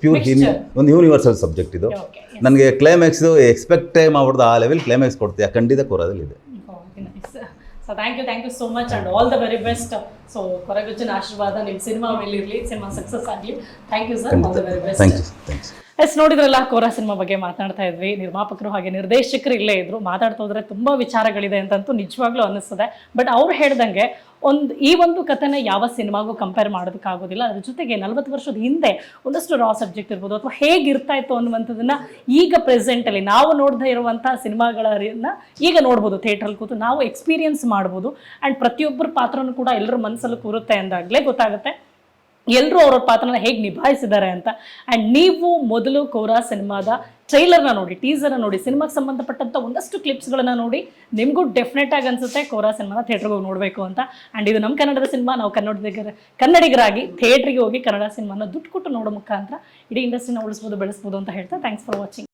ಪ್ಯೂರ್ Mixture. ಒಂದು ಯೂನಿವರ್ಸಲ್ ಸಬ್ಜೆಕ್ಟ್ ಇದು. ನನಗೆ ಕ್ಲೈಮ್ಯಾಕ್ಸು ಎಕ್ಸ್ಪೆಕ್ಟೇ ಮಾಡ್ಬಿಡ್ದು ಆ ಲೆವೆಲ್ ಕ್ಲೈಮ್ಯಾಕ್ಸ್ ಕೊಡ್ತೀಯ? ಖಂಡಿತ ಕೋರದಲ್ಲಿ ಇದೆ. So thank you thank you so much and all the very best so ಕೊರಗುಜ್ಜನ ಆಶೀರ್ವಾದ ನಿಮ್ಮ ಸಿನಿಮಾ ಮೇಲೆ ಇರಲಿ ಸಿನಿಮಾ ಸಕ್ಸಸ್ ಆಗಲಿ thank you sir all the very best thank you yes, ನೋಡಿದ್ರಲ್ಲ, ಕೋರಾ ಸಿನಿಮಾ ಬಗ್ಗೆ ಮಾತಾಡ್ತಾ ಇದ್ವಿ. ನಿರ್ಮಾಪಕರು ಹಾಗೆ ನಿರ್ದೇಶಕರು ಇಲ್ಲೇ ಇದ್ರು. ಮಾತಾಡ್ತಾ ಹೋದ್ರೆ ತುಂಬಾ ವಿಚಾರಗಳಿದೆ ಅಂತಂತೂ ನಿಜವಾಗ್ಲೂ ಅನ್ನಿಸ್ತದೆ. ಬಟ್ ಅವ್ರು ಹೇಳ್ದಂಗೆ ಒಂದು, ಈ ಒಂದು ಕಥೆನ ಯಾವ ಸಿನಿಮಾಗೂ ಕಂಪೇರ್ ಮಾಡೋದಕ್ಕಾಗೋದಿಲ್ಲ. ಅದ್ರ ಜೊತೆಗೆ ನಲವತ್ತು ವರ್ಷದ ಹಿಂದೆ ಒಂದಷ್ಟು ರಾ ಸಬ್ಜೆಕ್ಟ್ ಇರ್ಬೋದು ಅಥವಾ ಹೇಗಿರ್ತಾ ಇತ್ತು ಅನ್ನುವಂಥದ್ದನ್ನ ಈಗ ಪ್ರೆಸೆಂಟಲ್ಲಿ ನಾವು ನೋಡದೇ ಇರುವಂಥ ಸಿನಿಮಾಗಳನ್ನ ಈಗ ನೋಡ್ಬೋದು ಥಿಯೇಟ್ರಲ್ಲಿ ಕೂತು ನಾವು ಎಕ್ಸ್ಪೀರಿಯನ್ಸ್ ಮಾಡ್ಬೋದು. ಆ್ಯಂಡ್ ಪ್ರತಿಯೊಬ್ಬರ ಪಾತ್ರನೂ ಕೂಡ ಎಲ್ಲರ ಮನಸ್ಸಲ್ಲೂ ಕೂರುತ್ತೆ ಅಂದಾಗಲೇ ಗೊತ್ತಾಗುತ್ತೆ. ಎಲ್ಲರೂ ಅವರ ಪಾತ್ರನ ಹೇಗೆ ನಿಭಾಯಿಸಿದ್ದಾರೆ ಅಂತ. ಆ್ಯಂಡ್ ನೀವು ಮೊದಲು ಕೋರಾ ಸಿನಿಮಾದ ಟ್ರೈಲರ್ನ ನೋಡಿ ಟೀಸರ್ನ ನೋಡಿ, ಸಿನಿಮಾಗೆ ಸಂಬಂಧಪಟ್ಟಂಥ ಒಂದಷ್ಟು ಕ್ಲಿಪ್ಸ್ಗಳನ್ನ ನೋಡಿ, ನಿಮಗೂ ಡೆಫಿನೆಟ್ ಆಗಿ ಅನ್ಸುತ್ತೆ ಕೋರಾ ಸಿನಿಮಾನ ಥಿಯೇಟ್ರಿಗೆ ಹೋಗಿ ನೋಡಬೇಕು ಅಂತ. ಆ್ಯಂಡ್ ಇದು ನಮ್ಮ ಕನ್ನಡದ ಸಿನಿಮಾ, ನಾವು ಕನ್ನಡಿಗರ, ಕನ್ನಡಿಗರಾಗಿ ಥಿಯೇಟ್ರಿಗೆ ಹೋಗಿ ಕನ್ನಡ ಸಿನಿಮಾನ ದುಡ್ಡು ಕೊಟ್ಟು ನೋಡೋ ಮುಖಾಂತರ ಇಡೀ ಇಂಡಸ್ಟ್ರಿನ ಉಳಿಸ್ಬೋದು, ಬೆಳೆಸ್ಬೋದು ಅಂತ ಹೇಳ್ತಾ ಥ್ಯಾಂಕ್ಸ್ ಫಾರ್ ವಾಚಿಂಗ್